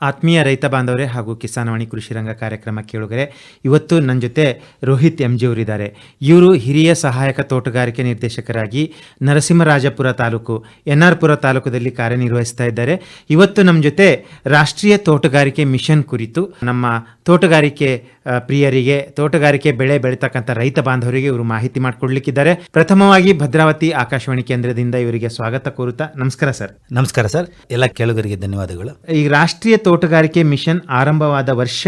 ಆತ್ಮೀಯ ರೈತ ಬಾಂಧವರೇ ಹಾಗೂ ಕಿಸಾನವಾಣಿ ಕೃಷಿ ರಂಗ ಕಾರ್ಯಕ್ರಮ ಕೇಳುಗರೆ, ಇವತ್ತು ನನ್ನ ಜೊತೆ ರೋಹಿತ್ ಎಂ ಅವರಿದ್ದಾರೆ ಇವರು ಹಿರಿಯ ಸಹಾಯಕ ತೋಟಗಾರಿಕೆ ನಿರ್ದೇಶಕರಾಗಿ ನರಸಿಂಹರಾಜಪುರ ತಾಲೂಕು ಎನ್ ಆರ್ ಪುರ ತಾಲೂಕದಲ್ಲಿ ಕಾರ್ಯನಿರ್ವಹಿಸ್ತಾ ಇದ್ದಾರೆ. ಇವತ್ತು ನಮ್ಮ ಜೊತೆ ರಾಷ್ಟ್ರೀಯ ತೋಟಗಾರಿಕೆ ಮಿಷನ್ ಕುರಿತು ನಮ್ಮ ತೋಟಗಾರಿಕೆ ಪ್ರಿಯರಿಗೆ ತೋಟಗಾರಿಕೆ ಬೆಳೆ ಬೆಳೀತಕ್ಕಂಥ ರೈತ ಬಾಂಧವರಿಗೆ ಇವರು ಮಾಹಿತಿ ಮಾಡಿಕೊಡ್ಲಿಕ್ಕಿದ್ದಾರೆ. ಪ್ರಥಮವಾಗಿ ಭದ್ರಾವತಿ ಆಕಾಶವಾಣಿ ಕೇಂದ್ರದಿಂದ ಇವರಿಗೆ ಸ್ವಾಗತ ಕೋರುತ್ತಾ ನಮಸ್ಕಾರ ಸರ್. ನಮಸ್ಕಾರ ಸರ್. ಎಲ್ಲ ಕೇಳುಗರಿಗೆ ಧನ್ಯವಾದಗಳು. ಈ ರಾಷ್ಟ್ರೀಯ ತೋಟಗಾರಿಕೆ ಮಿಷನ್ ಆರಂಭವಾದ ವರ್ಷ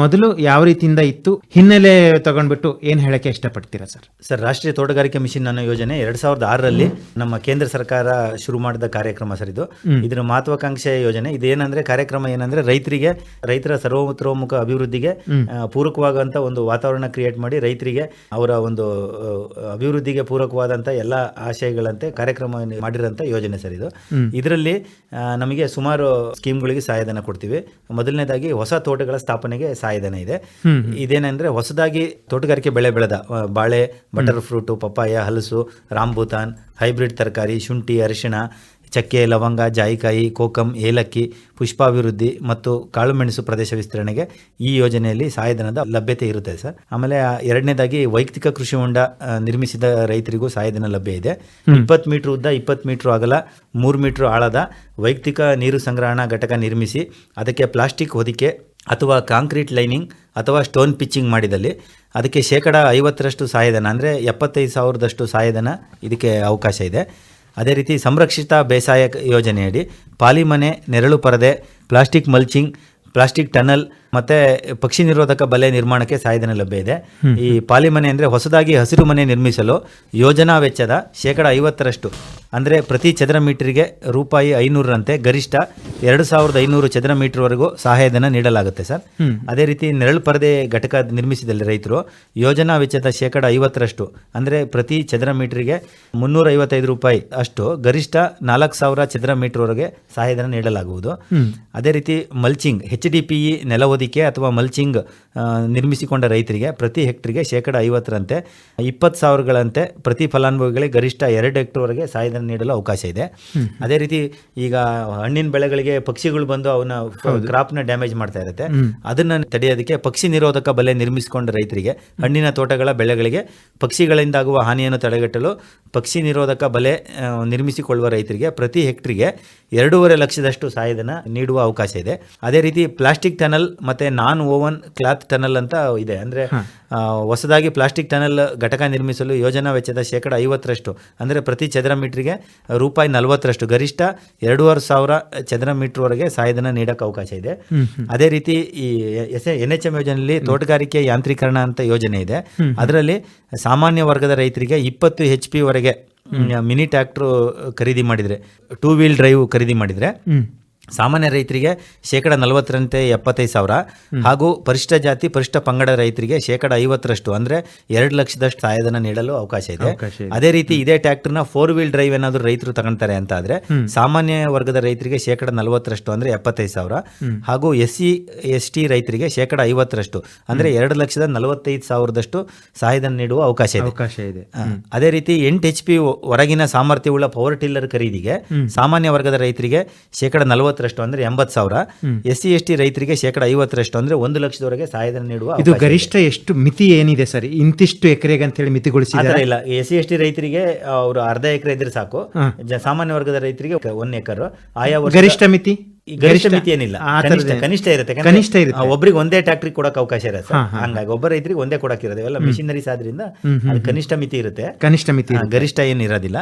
ಮೊದಲು ಯಾವ ರೀತಿಯಿಂದ ಇತ್ತು? ಹಿನ್ನೆಲೆ ತಗೊಂಡ್ಬಿಟ್ಟು ಏನ್ ಹೇಳಕ್ಕೆ ಇಷ್ಟಪಡ್ತೀರಾ ಸರ್? ಸರ್ ರಾಷ್ಟ್ರೀಯ ತೋಟಗಾರಿಕೆ ಮಿಷನ್ ಅನ್ನೋ ಯೋಜನೆ ಎರಡ್ ಸಾವಿರದ ಆರರಲ್ಲಿ ನಮ್ಮ ಕೇಂದ್ರ ಸರ್ಕಾರ ಶುರು ಮಾಡಿದ ಕಾರ್ಯಕ್ರಮ ಸರ್ ಇದು. ಇದರ ಮಹತ್ವಾಕಾಂಕ್ಷೆಯ ಯೋಜನೆ. ಇದೇನಂದ್ರೆ ಕಾರ್ಯಕ್ರಮ ಏನಂದ್ರೆ ರೈತರಿಗೆ ರೈತರ ಸರ್ವತೋಮುಖ ಅಭಿವೃದ್ಧಿಗೆ ಪೂರಕವಾಗುವಂತ ಪೂರಕವಾದಂತ ಒಂದು ವಾತಾವರಣ ಕ್ರಿಯೇಟ್ ಮಾಡಿ ರೈತರಿಗೆ ಅವರ ಒಂದು ಅಭಿವೃದ್ಧಿಗೆ ಪೂರಕವಾದಂತ ಎಲ್ಲ ಆಶಯಗಳಂತೆ ಕಾರ್ಯಕ್ರಮ ಮಾಡಿರೋಂಥ ಯೋಜನೆ ಸರ್ ಇದು. ಇದರಲ್ಲಿ ನಮಗೆ ಸುಮಾರು ಸ್ಕೀಮ್ಗಳಿಗೆ ಸಹಾಯಧನ ಕೊಡ್ತೀವಿ. ಮೊದಲನೇದಾಗಿ ಹೊಸ ತೋಟಗಳ ಸ್ಥಾಪನೆಗೆ ಸಹಾಯಧನ ಇದೆ. ಇದೇನೆಂದ್ರೆ ಹೊಸದಾಗಿ ತೋಟಗಾರಿಕೆ ಬೆಳೆ ಬೆಳೆದ ಬಾಳೆ ಬಟರ್ ಫ್ರೂಟು ಪಪ್ಪಾಯ ಹಲಸು ರಾಂಬೂತಾನ್ ಹೈಬ್ರಿಡ್ ತರಕಾರಿ ಶುಂಠಿ ಅರಿಶಿಣ ಚಕ್ಕೆ ಲವಂಗ ಜಾಯಿಕಾಯಿ ಕೋಕಂ ಏಲಕ್ಕಿ ಪುಷ್ಪಾಭಿವೃದ್ಧಿ ಮತ್ತು ಕಾಳುಮೆಣಸು ಪ್ರದೇಶ ವಿಸ್ತರಣೆಗೆ ಈ ಯೋಜನೆಯಲ್ಲಿ ಸಹಾಯಧನದ ಲಭ್ಯತೆ ಇರುತ್ತೆ ಸರ್. ಆಮೇಲೆ ಎರಡನೇದಾಗಿ ವೈಯಕ್ತಿಕ ಕೃಷಿ ಹೊಂಡ ನಿರ್ಮಿಸಿದ ರೈತರಿಗೂ ಸಹಾಯಧನ ಲಭ್ಯ ಇದೆ. ಇಪ್ಪತ್ತು ಮೀಟರ್ ಉದ್ದ ಇಪ್ಪತ್ತು ಮೀಟರ್ ಅಗಲ ಮೂರು ಮೀಟರ್ ಆಳದ ವೈಯಕ್ತಿಕ ನೀರು ಸಂಗ್ರಹಣಾ ಘಟಕ ನಿರ್ಮಿಸಿ ಅದಕ್ಕೆ ಪ್ಲಾಸ್ಟಿಕ್ ಹೊದಿಕೆ ಅಥವಾ ಕಾಂಕ್ರೀಟ್ ಲೈನಿಂಗ್ ಅಥವಾ ಸ್ಟೋನ್ ಪಿಚ್ಚಿಂಗ್ ಮಾಡಿದಲ್ಲಿ ಅದಕ್ಕೆ ಶೇಕಡ ಐವತ್ತರಷ್ಟು ಸಹಾಯಧನ ಅಂದರೆ ಎಪ್ಪತ್ತೈದು ಸಾವಿರದಷ್ಟು ಸಹಾಯಧನ ಇದಕ್ಕೆ ಅವಕಾಶ ಇದೆ. ಅದೇ ರೀತಿ ಸಂರಕ್ಷಿತ ಬೇಸಾಯ ಯೋಜನೆಯಡಿ ಪಾಲಿಮನೆ ನೆರಳು ಪರದೆ, ಪ್ಲಾಸ್ಟಿಕ್ ಮಲ್ಚಿಂಗ್, ಪ್ಲಾಸ್ಟಿಕ್ ಟನಲ್ ಮತ್ತೆ ಪಕ್ಷಿ ನಿರೋಧಕ ಬಲೆ ನಿರ್ಮಾಣಕ್ಕೆ ಸಹಾಯಧನ ಲಭ್ಯ ಇದೆ. ಈ ಪಾಲಿಮನೆ ಅಂದರೆ ಹೊಸದಾಗಿ ಹಸಿರು ಮನೆ ನಿರ್ಮಿಸಲು ಯೋಜನಾ ವೆಚ್ಚದ ಶೇಕಡ ಐವತ್ತರಷ್ಟು. ಅಂದರೆ ಪ್ರತಿ ಚದರ ಮೀಟರ್ಗೆ ರೂಪಾಯಿ ಐನೂರರಂತೆ ಗರಿಷ್ಠ ಎರಡು ಸಾವಿರದ ಐನೂರು ಚದರ ಮೀಟರ್ವರೆಗೂ ಸಹಾಯಧನ ನೀಡಲಾಗುತ್ತೆ ಸರ್. ಅದೇ ರೀತಿ ನೆರಳು ಪರದೆ ಘಟಕ ನಿರ್ಮಿಸಿದಲ್ಲಿ ರೈತರು ಯೋಜನಾ ವೆಚ್ಚದ ಶೇಕಡ ಐವತ್ತರಷ್ಟು. ಅಂದರೆ ಪ್ರತಿ ಚದರ ಮೀಟರ್ಗೆ ಮುನ್ನೂರ ಐವತ್ತೈದು ರೂಪಾಯಿ ಅಷ್ಟು ಗರಿಷ್ಠ ನಾಲ್ಕು ಸಾವಿರ ಚದರ ಮೀಟರ್ವರೆಗೆ ಸಹಾಯಧನ ನೀಡಲಾಗುವುದು. ಅದೇ ರೀತಿ mulching H D P E ನೆಲ ಹೊದಿಕೆ ಅಥವಾ ಮಲ್ಚಿಂಗ್ ನಿರ್ಮಿಸಿಕೊಂಡ ರೈತರಿಗೆ ಪ್ರತಿ ಹೆಕ್ಟ್ರಿಗೆ ಶೇಕಡ ಐವತ್ತರಂತೆ ಇಪ್ಪತ್ತು ಸಾವಿರಗಳಂತೆ ಪ್ರತಿ ಫಲಾನುಭವಿಗಳಿಗೆ ಗರಿಷ್ಠ ಎರಡು ಹೆಕ್ಟರ್ವರೆಗೆ ಸಹಾಯಧನ ನೀಡಲು ಅವಕಾಶ ಇದೆ. ಅದೇ ರೀತಿ ಈಗ ಹಣ್ಣಿನ ಬೆಳೆಗಳಿಗೆ ಪಕ್ಷಿಗಳು ಬಂದು ಅವನ್ನ ಕ್ರಾಪ್ನ ಡ್ಯಾಮೇಜ್ ಮಾಡ್ತಾ ಇರುತ್ತೆ. ಅದನ್ನ ತಡೆಯೋದಕ್ಕೆ ಪಕ್ಷಿ ನಿರೋಧಕ ಬಲೆ ನಿರ್ಮಿಸಿಕೊಂಡ ರೈತರಿಗೆ ಹಣ್ಣಿನ ತೋಟಗಳ ಬೆಳೆಗಳಿಗೆ ಪಕ್ಷಿಗಳಿಂದಾಗುವ ಹಾನಿಯನ್ನು ತಡೆಗಟ್ಟಲು ಪಕ್ಷಿ ನಿರೋಧಕ ಬಲೆ ನಿರ್ಮಿಸಿಕೊಳ್ಳುವ ರೈತರಿಗೆ ಪ್ರತಿ ಹೆಕ್ಟ್ರಿಗೆ ಎರಡೂವರೆ ಲಕ್ಷದಷ್ಟು ಸಹಾಯಧನ ನೀಡುವ ಅವಕಾಶ ಇದೆ. ಅದೇ ರೀತಿ ಪ್ಲಾಸ್ಟಿಕ್ ಟನಲ್ ಮತ್ತೆ ನಾನ್ ಓವನ್ ಕ್ಲಾತ್ ಟನಲ್ ಅಂತ ಇದೆ. ಅಂದ್ರೆ ಹೊಸದಾಗಿ ಪ್ಲಾಸ್ಟಿಕ್ ಟನಲ್ ಘಟಕ ನಿರ್ಮಿಸಲು ಯೋಜನಾ ವೆಚ್ಚದ ಶೇಕಡ ಐವತ್ತರಷ್ಟು. ಅಂದ್ರೆ ಪ್ರತಿ ಚದರ ಮೀಟರ್ಗೆ ರೂಪಾಯಿ ನಲವತ್ತರಷ್ಟು. ಗರಿಷ್ಠ ಎರಡೂವರೆ ಸಾವಿರ ಚದರ ಮೀಟರ್ವರೆಗೆ ಸಹಾಯಧನ ನೀಡಕ್ಕೆ ಅವಕಾಶ ಇದೆ. ಅದೇ ರೀತಿ ಈ ಎಸ್ ಎನ್ ಎಚ್ ಎಂ ಯೋಜನೆಯಲ್ಲಿ ತೋಟಗಾರಿಕೆ ಯಾಂತ್ರೀಕರಣ ಅಂತ ಯೋಜನೆ ಇದೆ. ಅದರಲ್ಲಿ ಸಾಮಾನ್ಯ ವರ್ಗದ ರೈತರಿಗೆ ಇಪ್ಪತ್ತು ಹೆಚ್ ಪಿ ವರೆಗೆ ಮಿನಿ ಟ್ರ್ಯಾಕ್ಟ್ರು ಖರೀದಿ ಮಾಡಿದ್ರೆ ಟೂ ವೀಲ್ ಡ್ರೈವ್ ಖರೀದಿ ಮಾಡಿದ್ರೆ ಸಾಮಾನ್ಯ ರೈತರಿಗೆ ಶೇಕಡ ನಲವತ್ತರಂತೆ ಎಪ್ಪತ್ತೈದು ಸಾವಿರ. ಹಾಗೂ ಪರಿಷ್ಠ ಜಾತಿ ಪರಿಷ್ಠ ಪಂಗಡ ರೈತರಿಗೆ ಶೇಕಡ ಐವತ್ತರಷ್ಟು ಅಂದ್ರೆ ಎರಡು ಲಕ್ಷದಷ್ಟು ಸಹಾಯಧನ ನೀಡಲು ಅವಕಾಶ ಇದೆ. ಅದೇ ರೀತಿ ಇದೇ ಟ್ರ್ಯಾಕ್ಟರ್ನ ಫೋರ್ ವೀಲ್ ಡ್ರೈವ್ ಏನಾದರೂ ರೈತರು ತಗೊಂತಾರೆ ಅಂತ ಆದರೆ ಸಾಮಾನ್ಯ ವರ್ಗದ ರೈತರಿಗೆ ಶೇಕಡ ನಲವತ್ತರಷ್ಟು ಅಂದ್ರೆ ಎಪ್ಪತ್ತೈದು ಸಾವಿರ. ಹಾಗೂ ಎಸ್ ಸಿ ಎಸ್ ಟಿ ರೈತರಿಗೆ ಶೇಕಡ ಐವತ್ತರಷ್ಟು ಅಂದ್ರೆ ಎರಡು ಲಕ್ಷದ ನಲವತ್ತೈದು ಸಾವಿರದಷ್ಟು ಸಹಾಯಧನ ನೀಡುವ ಅವಕಾಶ ಇದೆ. ಅವಕಾಶ ಇದೆ. ಅದೇ ರೀತಿ ಎಂಟು ಎಚ್ ಪಿ ಹೊರಗಿನ ಸಾಮರ್ಥ್ಯವುಳ್ಳ ಪವರ್ ಟಿಲ್ಲರ್ ಖರೀದಿಗೆ ಸಾಮಾನ್ಯ ವರ್ಗದ ರೈತರಿಗೆ ಶೇಕಡ ನಲವತ್ತರಷ್ಟು ಅಂದ್ರೆ ಎಂಬತ್ತು ಸಾವಿರ. ಎಸ್ ಸಿ ಎಸ್ ಟಿ ರೈತರಿಗೆ ಶೇಕಡ ಐವತ್ತರಷ್ಟು ಅಂದ್ರೆ ಒಂದು ಲಕ್ಷದವರೆಗೆ ಸಹಾಯಧನ ನೀಡುವ ಇದು ಗರಿಷ್ಠ ಎಷ್ಟು ಮಿತಿ ಏನಿದೆ ಸರ್? ಇಂತಿಷ್ಟು ಎಕರೆಗೆ ಅಂತ ಹೇಳಿ ಮಿತಿಗೊಳಿಸಿ ಇಲ್ಲ ಎಸ್ ಸಿ ಎಸ್ ಟಿ ರೈತರಿಗೆ ಅವರು ಅರ್ಧ ಎಕರೆ ಇದ್ರೆ ಸಾಕು. ಸಾಮಾನ್ಯ ವರ್ಗದ ರೈತರಿಗೆ ಒನ್ ಎಕರ್. ಆಯಾ ಗರಿಷ್ಠ ಮಿತಿ? ಗರಿಷ್ಠ ಮಿತಿ ಏನಿಲ್ಲ ಕನಿಷ್ಠ ಇರುತ್ತೆ. ಕನಿಷ್ಠ ಇರುತ್ತೆ. ಒಬ್ಬರಿಗೆ ಒಂದೇ ಟ್ಯಾಕ್ಟ್ರಿ ಕೊಡಕ್ ಅವಕಾಶ ಇರುತ್ತೆ. ಹಂಗಾಗಿ ಒಬ್ಬ ರೈತರಿಗೆ ಒಂದೇ ಕೊಡಕ್ ಇರೋದು ಎಲ್ಲ ಮಿಷಿನರೀಸ್ ಆದ್ರಿಂದ ಕನಿಷ್ಠ ಮಿತಿ ಇರುತ್ತೆ. ಕನಿಷ್ಠ ಮಿತಿ ಗರಿಷ್ಠ ಏನು ಇರೋದಿಲ್ಲ.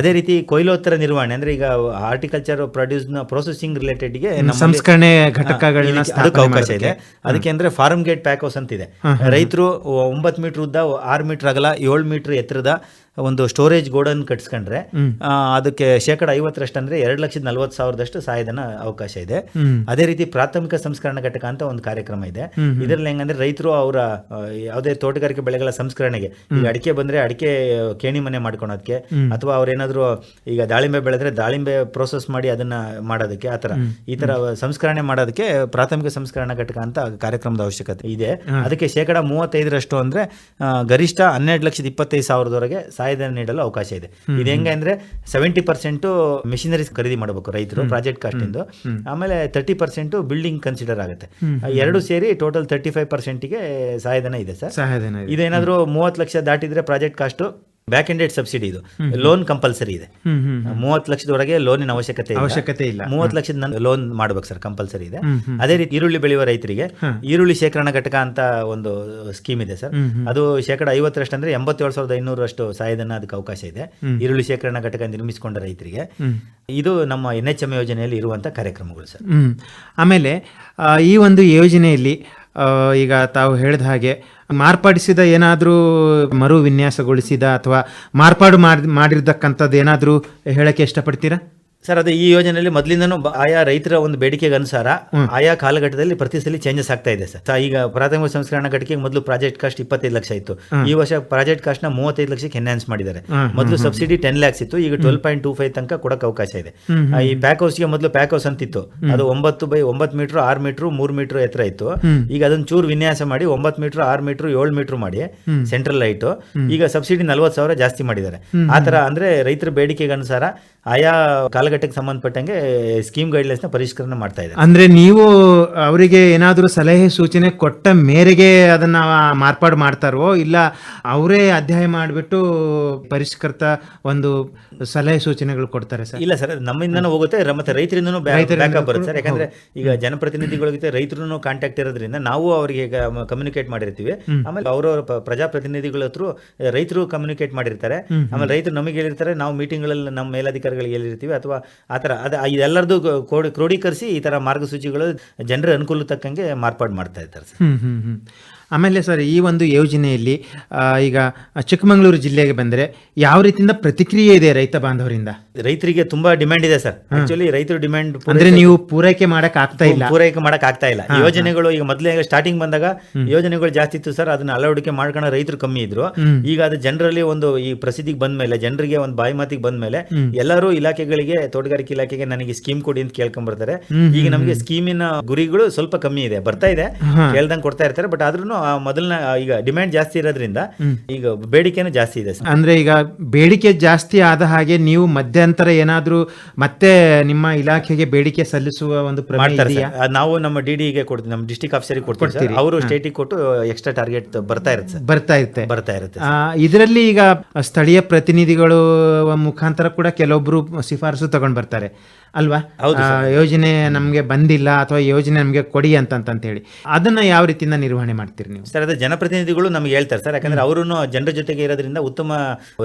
ಅದೇ ರೀತಿ ಕೊಯ್ಲೋತ್ತರ ನಿರ್ವಹಣೆ ಅಂದ್ರೆ ಈಗ ಹಾರ್ಟಿಕಲ್ಚರ್ ಪ್ರೊಡ್ಯೂಸ್ನ ಪ್ರೊಸೆಸಿಂಗ್ ರಿಲೇಟೆಡ್ಗೆ ಸಂಸ್ಕರಣೆ ಘಟಕಗಳನ್ನ ಅದಕ್ಕೆ ಅವಕಾಶ ಇದೆ. ಅದಕ್ಕೆ ಅಂದ್ರೆ ಫಾರ್ಮ್ ಗೇಟ್ ಪ್ಯಾಕ್ ಹೌಸ್ ಅಂತ ಇದೆ ರೈತರು ಒಂಬತ್ತು ಮೀಟರ್ ಉದ್ದ ಆರು ಮೀಟರ್ ಅಗಲ ಏಳು ಮೀಟರ್ ಎತ್ತರದ ಒಂದು ಸ್ಟೋರೇಜ್ ಗೋಡನ್ ಕಟ್ಸ್ಕೊಂಡ್ರೆ ಅದಕ್ಕೆ ಶೇಕಡ ಐವತ್ತರಷ್ಟು ಅಂದ್ರೆ ಎರಡು ಲಕ್ಷದ ನಲ್ವತ್ತು ಸಾವಿರದಷ್ಟು ಸಹಾಯಧನ ಅವಕಾಶ ಇದೆ. ಅದೇ ರೀತಿ ಪ್ರಾಥಮಿಕ ಸಂಸ್ಕರಣ ಘಟಕ ಅಂತ ಒಂದು ಕಾರ್ಯಕ್ರಮ ಇದೆ. ಇದರಲ್ಲಿ ಹೆಂಗಂದ್ರೆ ರೈತರು ಅವರ ಯಾವುದೇ ತೋಟಗಾರಿಕೆ ಬೆಳೆಗಳ ಸಂಸ್ಕರಣೆಗೆ ಈಗ ಅಡಿಕೆ ಬಂದ್ರೆ ಅಡಿಕೆ ಕೇಣಿ ಮನೆ ಮಾಡ್ಕೊಳೋದಕ್ಕೆ ಅಥವಾ ಅವ್ರೇನಾದ್ರು ಈಗ ದಾಳಿಂಬೆ ಬೆಳೆದ್ರೆ ದಾಳಿಂಬೆ ಪ್ರೋಸೆಸ್ ಮಾಡಿ ಅದನ್ನ ಮಾಡೋದಕ್ಕೆ ಆ ತರ ಈ ತರ ಸಂಸ್ಕರಣೆ ಮಾಡೋದಕ್ಕೆ ಪ್ರಾಥಮಿಕ ಸಂಸ್ಕರಣಾ ಘಟಕ ಅಂತ ಕಾರ್ಯಕ್ರಮದ ಅವಶ್ಯಕತೆ ಇದೆ. ಅದಕ್ಕೆ ಶೇಕಡ ಮೂವತ್ತೈದರಷ್ಟು ಅಂದ್ರೆ ಗರಿಷ್ಠ ಹನ್ನೆರಡು ಲಕ್ಷದ ಇಪ್ಪತ್ತೈದು ಸಾವಿರದವರೆಗೆ ಸಹಾಯಧನ ನೀಡಲು ಅವಕಾಶ ಇದೆ. ಇದು ಹೆಂಗೆ ಅಂದ್ರೆ ಸೆವೆಂಟಿ ಪರ್ಸೆಂಟ್ ಮಿಷಿನರೀಸ್ ಖರೀದಿ ಮಾಡಬೇಕು ರೈತರು ಪ್ರಾಜೆಕ್ಟ್ ಕಾಸ್ಟ್ ಇಂದು ಆಮೇಲೆ ತರ್ಟಿ ಪರ್ಸೆಂಟ್ ಬಿಲ್ಡಿಂಗ್ ಕನ್ಸಿಡರ್ ಆಗುತ್ತೆ. ಎರಡು ಸೇರಿ ಟೋಟಲ್ ತರ್ಟಿ ಫೈವ್ ಪರ್ಸೆಂಟ್ಗೆ ಸಹಾಯಧನ ಇದೆ ಸರ್. ಸಹಾಯಧನ ಇದೆ. ಇದೇನಾದ್ರೂ ಮೂವತ್ತು lakh ದಾಟಿದ್ರೆ project cost back ended subsidy ಇದು. ಲೋನ್ ಕಂಪಲ್ಸರಿ ಇದೆ. ಮೂವತ್ತು ಲಕ್ಷದವರೆಗೆ ಲೋನಿನ ಅವಶ್ಯಕತೆ ಅವಶ್ಯಕತೆ ಇಲ್ಲ. ಮೂವತ್ತು ಲಕ್ಷದ ಲೋನ್ ಮಾಡ್ಬೇಕು ಸರ್ ಕಂಪಲ್ಸರಿ ಇದೆ. ಅದೇ ರೀತಿ ಈರುಳ್ಳಿ ಬೆಳೆಯುವ ರೈತರಿಗೆ ಈರುಳ್ಳಿ ಶೇಖರಣಾ ಘಟಕ ಅಂತ ಒಂದು ಸ್ಕೀಮ್ ಇದೆ ಸರ್ ಅದು ಶೇಕಡ ಐವತ್ತರಷ್ಟು ಅಂದ್ರೆ ಎಂಬತ್ತೇಳು ಸಾವಿರದ ಐನೂರಷ್ಟು ಸಹಾಯಧನ ಅದಕ್ಕೆ ಅವಕಾಶ ಇದೆ. ಈರುಳ್ಳಿ ಶೇಖರಣಾ ಘಟಕ ನಿರ್ಮಿಸಿಕೊಂಡ ರೈತರಿಗೆ. ಇದು ನಮ್ಮ ಎನ್ ಎಚ್ ಎಂ ಯೋಜನೆಯಲ್ಲಿ ಇರುವಂತಹ ಕಾರ್ಯಕ್ರಮಗಳು ಸರ್ ಆಮೇಲೆ ಈ ಒಂದು ಯೋಜನೆಯಲ್ಲಿ ಈಗ ತಾವು ಹೇಳಿದ ಹಾಗೆ ಮಾರ್ಪಡಿಸಿದ ಏನಾದರೂ ಮರು ವಿನ್ಯಾಸಗೊಳಿಸಿದ ಅಥವಾ ಮಾರ್ಪಾಡು ಮಾಡಿ ಮಾಡಿರ್ತಕ್ಕಂಥದ್ದು ಏನಾದರೂ ಹೇಳಕ್ಕೆ ಇಷ್ಟಪಡ್ತೀರಾ? ಸರ್ ಅದೇ ಈ ಯೋಜನೆಯಲ್ಲಿ ಮೊದಲಿಂದನೂ ಆಯಾ ರೈತರ ಒಂದು ಬೇಡಿಕೆಗೆ ಅನುಸಾರ ಆಯಾ ಕಾಲಘಟ್ಟದಲ್ಲಿ ಪ್ರತಿ ಸಲ ಚೇಂಜಸ್ ಆಗ್ತಾ ಇದೆ ಸರ್. ಈಗ ಪ್ರಾಥಮಿಕ ಸಂಸ್ಕರಣ ಘಟಕಕ್ಕೆ ಮೊದಲು ಪ್ರಾಜೆಕ್ಟ್ ಕಾಸ್ಟ್ ಇಪ್ಪತ್ತೈದು ಲಕ್ಷ ಇತ್ತು. ಈ ವರ್ಷ ಪ್ರಾಜೆಕ್ಟ್ ಕಾಸ್ಟ್ನ ಮೂವತ್ತೈದು ಲಕ್ಷಕ್ಕೆ ಎನ್ಹಾನ್ಸ್ ಮಾಡಿದ್ದಾರೆ. ಮೊದಲು ಸಬ್ಸಿಡಿ ಟೆನ್ ಲ್ಯಾಕ್ಸ್ ಇತ್ತು ಈಗ ಟ್ವೆಲ್ ಪಾಯಿಂಟ್ ಟೂ ಫೈವ್ ತನಕ ಕೊಡಕ್ಕೆ ಅವಕಾಶ ಇದೆ. ಈ ಪ್ಯಾಕ್ ಹೌಸ್ಗೆ ಮೊದಲು ಪ್ಯಾಕ್ ಹೌಸ್ ಅಂತಿತ್ತು. ಅದು ಒಂಬತ್ತು ಬೈ ಒಂಬತ್ತು ಮೀಟರ್ ಆರು ಮೀಟರ್ ಮೂರು ಮೀಟರ್ ಎತ್ತರ ಇತ್ತು. ಈಗ ಅದನ್ನ ಚೂರು ವಿನ್ಯಾಸ ಮಾಡಿ ಒಂಬತ್ತು ಮೀಟರ್ ಆರು ಮೀಟರ್ ಏಳು ಮೀಟರ್ ಮಾಡಿ ಸೆಂಟ್ರಲ್ ಲೈಟ್ ಈಗ ಸಬ್ಸಿಡಿ ನಲ್ವತ್ತು ಸಾವಿರ ಜಾಸ್ತಿ ಮಾಡಿದ್ದಾರೆ. ಆ ತರ ಅಂದ್ರೆ ರೈತರ ಬೇಡಿಕೆಗೆ ಅನುಸಾರ ಆಯಾ ಕಾಲಘಟ್ಟಕ್ಕೆ ಸಂಬಂಧಪಟ್ಟಂಗೆ ಸ್ಕೀಮ್ ಗೈಡ್ಲೈನ್ಸ್ನ ಪರಿಷ್ಕರಣೆ ಮಾಡ್ತಾ ಇದೆ ಅಂದ್ರೆ ನೀವು ಅವರಿಗೆ ಏನಾದರೂ ಸಲಹೆ ಸೂಚನೆ ಕೊಟ್ಟ ಮೇರೆಗೆ ಅದನ್ನ ಮಾರ್ಪಾಡು ಮಾಡ್ತಾರೋ ಇಲ್ಲ ಅವರೇ ಅಧ್ಯಾಯ ಮಾಡಿಬಿಟ್ಟು ಪರಿಷ್ಕೃತ ಒಂದು ಸಲಹೆ ಸೂಚನೆಗಳು ಕೊಡ್ತಾರೆ ಸರ್? ಇಲ್ಲ ಸರ್ ನಮ್ಮಿಂದನೂ ಹೋಗುತ್ತೆ ಮತ್ತೆ ರೈತರಿಂದನೂ ಬ್ಯಾಕಪ್ ಬರುತ್ತೆ ಸರ್. ಯಾಕಂದ್ರೆ ಈಗ ಜನಪ್ರತಿನಿಧಿಗಳ ಜೊತೆ ರೈತರು ಕಾಂಟ್ಯಾಕ್ಟ್ ಇರೋದ್ರಿಂದ ನಾವು ಅವರಿಗೆ ಕಮ್ಯುನಿಕೇಟ್ ಮಾಡಿರ್ತೀವಿ. ಆಮೇಲೆ ಅವರವರ ಪ್ರಜಾಪ್ರತಿನಿಧಿಗಳ ಹತ್ರ ರೈತರು ಕಮ್ಯುನಿಕೇಟ್ ಮಾಡಿರ್ತಾರೆ. ಆಮೇಲೆ ರೈತರು ನಮಗೆ ಹೇಳಿರ್ತಾರೆ ನಾವು ಮೀಟಿಂಗ್ಗಳಲ್ಲಿ ನಮ್ಮ ಮೇಲಾಧಿಕಾರಿಗಳಿಗೆ ಹೇಳಿರ್ತೀವಿ ಅಥವಾ ಆ ಥರ. ಅದು ಇದೆಲ್ಲರದು ಕ್ರೋಡಿ ಕ್ರೋಢೀಕರಿಸಿ ಈ ಥರ ಮಾರ್ಗಸೂಚಿಗಳು ಜನರ ಅನುಕೂಲ ತಕ್ಕಂಗೆ ಮಾರ್ಪಾಡು ಮಾಡ್ತಾ ಇರ್ತಾರೆ ಸರ್. ಆಮೇಲೆ ಸರ್ ಈ ಒಂದು ಯೋಜನೆಯಲ್ಲಿ ಈಗ ಚಿಕ್ಕಮಗಳೂರು ಜಿಲ್ಲೆಗೆ ಬಂದರೆ ಯಾವ ರೀತಿಯಿಂದ ಪ್ರತಿಕ್ರಿಯೆ ಇದೆ ರೈತ ಬಾಂಧವರಿಂದ? ರೈತರಿಗೆ ತುಂಬಾ ಡಿಮ್ಯಾಂಡ್ ಇದೆ ಸರ್. ಆಕ್ಚುಲಿ ರೈತರ ಡಿಮ್ಯಾಂಡ್ ಅಂದ್ರೆ ನೀವು ಪೂರೈಕೆ ಮಾಡಕ್ ಆಗ್ತಾ ಇಲ್ಲ? ಪೂರೈಕೆ ಮಾಡಕ್ ಆಗ್ತಾ ಇಲ್ಲ. ಯೋಜನೆಗಳು ಈಗ ಮೊದಲೇ ಸ್ಟಾರ್ಟಿಂಗ್ ಬಂದಾಗ ಯೋಜನೆಗಳು ಜಾಸ್ತಿ ಇತ್ತು ಸರ್. ಅದನ್ನ ಅಳವಡಿಕೆ ಮಾಡ್ಕೊಂಡ ರೈತರು ಕಮ್ಮಿ ಇದ್ರು. ಈಗ ಅದು ಜನರಲ್ಲಿ ಒಂದು ಈ ಪ್ರಸಿದ್ಧಿಗೆ ಬಂದ ಮೇಲೆ ಜನರಿಗೆ ಒಂದು ಬಾಯಿ ಮಾತಿಗೆ ಬಂದ ಮೇಲೆ ಎಲ್ಲರೂ ಇಲಾಖೆಗಳಿಗೆ ತೋಟಗಾರಿಕೆ ಇಲಾಖೆಗೆ ನನಗೆ ಸ್ಕೀಮ್ ಕೊಡಿ ಅಂತ ಕೇಳ್ಕೊಂಡ್ ಬರ್ತಾರೆ ಈಗ ನಮಗೆ ಸ್ಕೀಮಿನ ಗುರಿಗಳು ಸ್ವಲ್ಪ ಕಮ್ಮಿ ಇದೆ. ಬರ್ತಾ ಇದೆ. ಕೇಳ್ದಂಗೆ ಕೊಡ್ತಾ ಇರ್ತಾರೆ. ಬಟ್ ಆದ್ರೂ ಮೊದಲನ ಈಗ ಡಿಮ್ಯಾಂಡ್ ಜಾಸ್ತಿ ಇರೋದ್ರಿಂದ ಈಗ ಬೇಡಿಕೆನೂ ಜಾಸ್ತಿ ಇದೆ ಅಂದ್ರೆ ಈಗ ಬೇಡಿಕೆ ಜಾಸ್ತಿ ಆದ ಹಾಗೆ ನೀವು ಮಧ್ಯಂತರ ಏನಾದ್ರೂ ಮತ್ತೆ ನಿಮ್ಮ ಇಲಾಖೆಗೆ ಬೇಡಿಕೆ ಸಲ್ಲಿಸುವ ಒಂದು ಮಾಡ್ತಾರೆ ನಾವು ನಮ್ಮ ಡಿ ಡಿಗೆ ಕೊಡ್ತೀವಿ. ನಮ್ಮ ಡಿಸ್ಟಿಕ್ ಆಫೀಸರಿಗೆ ಕೊಡ್ತೀವಿ ಅವರು ಸ್ಟೇಟಿಗೆ ಕೊಟ್ಟು ಎಕ್ಸ್ಟ್ರಾ ಟಾರ್ಗೆಟ್ ಬರ್ತಾ ಇರುತ್ತೆ ಬರ್ತಾ ಇರುತ್ತೆ. ಬರ್ತಾ ಇರುತ್ತೆ ಇದರಲ್ಲಿ ಈಗ ಸ್ಥಳೀಯ ಪ್ರತಿನಿಧಿಗಳು ಮುಖಾಂತರ ಕೂಡ ಕೆಲವೊಬ್ರು ಶಿಫಾರಸು ತಗೊಂಡ್ ಬರ್ತಾರೆ. ಅಲ್ವಾ? ಯೋಜನೆ ನಮಗೆ ಬಂದಿಲ್ಲ ಅಥವಾ ಯೋಜನೆ ನಮಗೆ ಕೊಡಿ ಅಂತ ಅಂತ ಹೇಳಿ ಅದನ್ನ ಯಾವ ರೀತಿಯಿಂದ ನಿರ್ವಹಣೆ ಮಾಡ್ತೀರಿ ನೀವು? ಸರ್ ಅದೇ ಜನಪ್ರತಿನಿಧಿಗಳು ನಮ್ಗೆ ಹೇಳ್ತಾರೆ ಸರ್. ಯಾಕಂದ್ರೆ ಅವರು ಜನರ ಜೊತೆಗೆ ಇರೋದ್ರಿಂದ ಉತ್ತಮ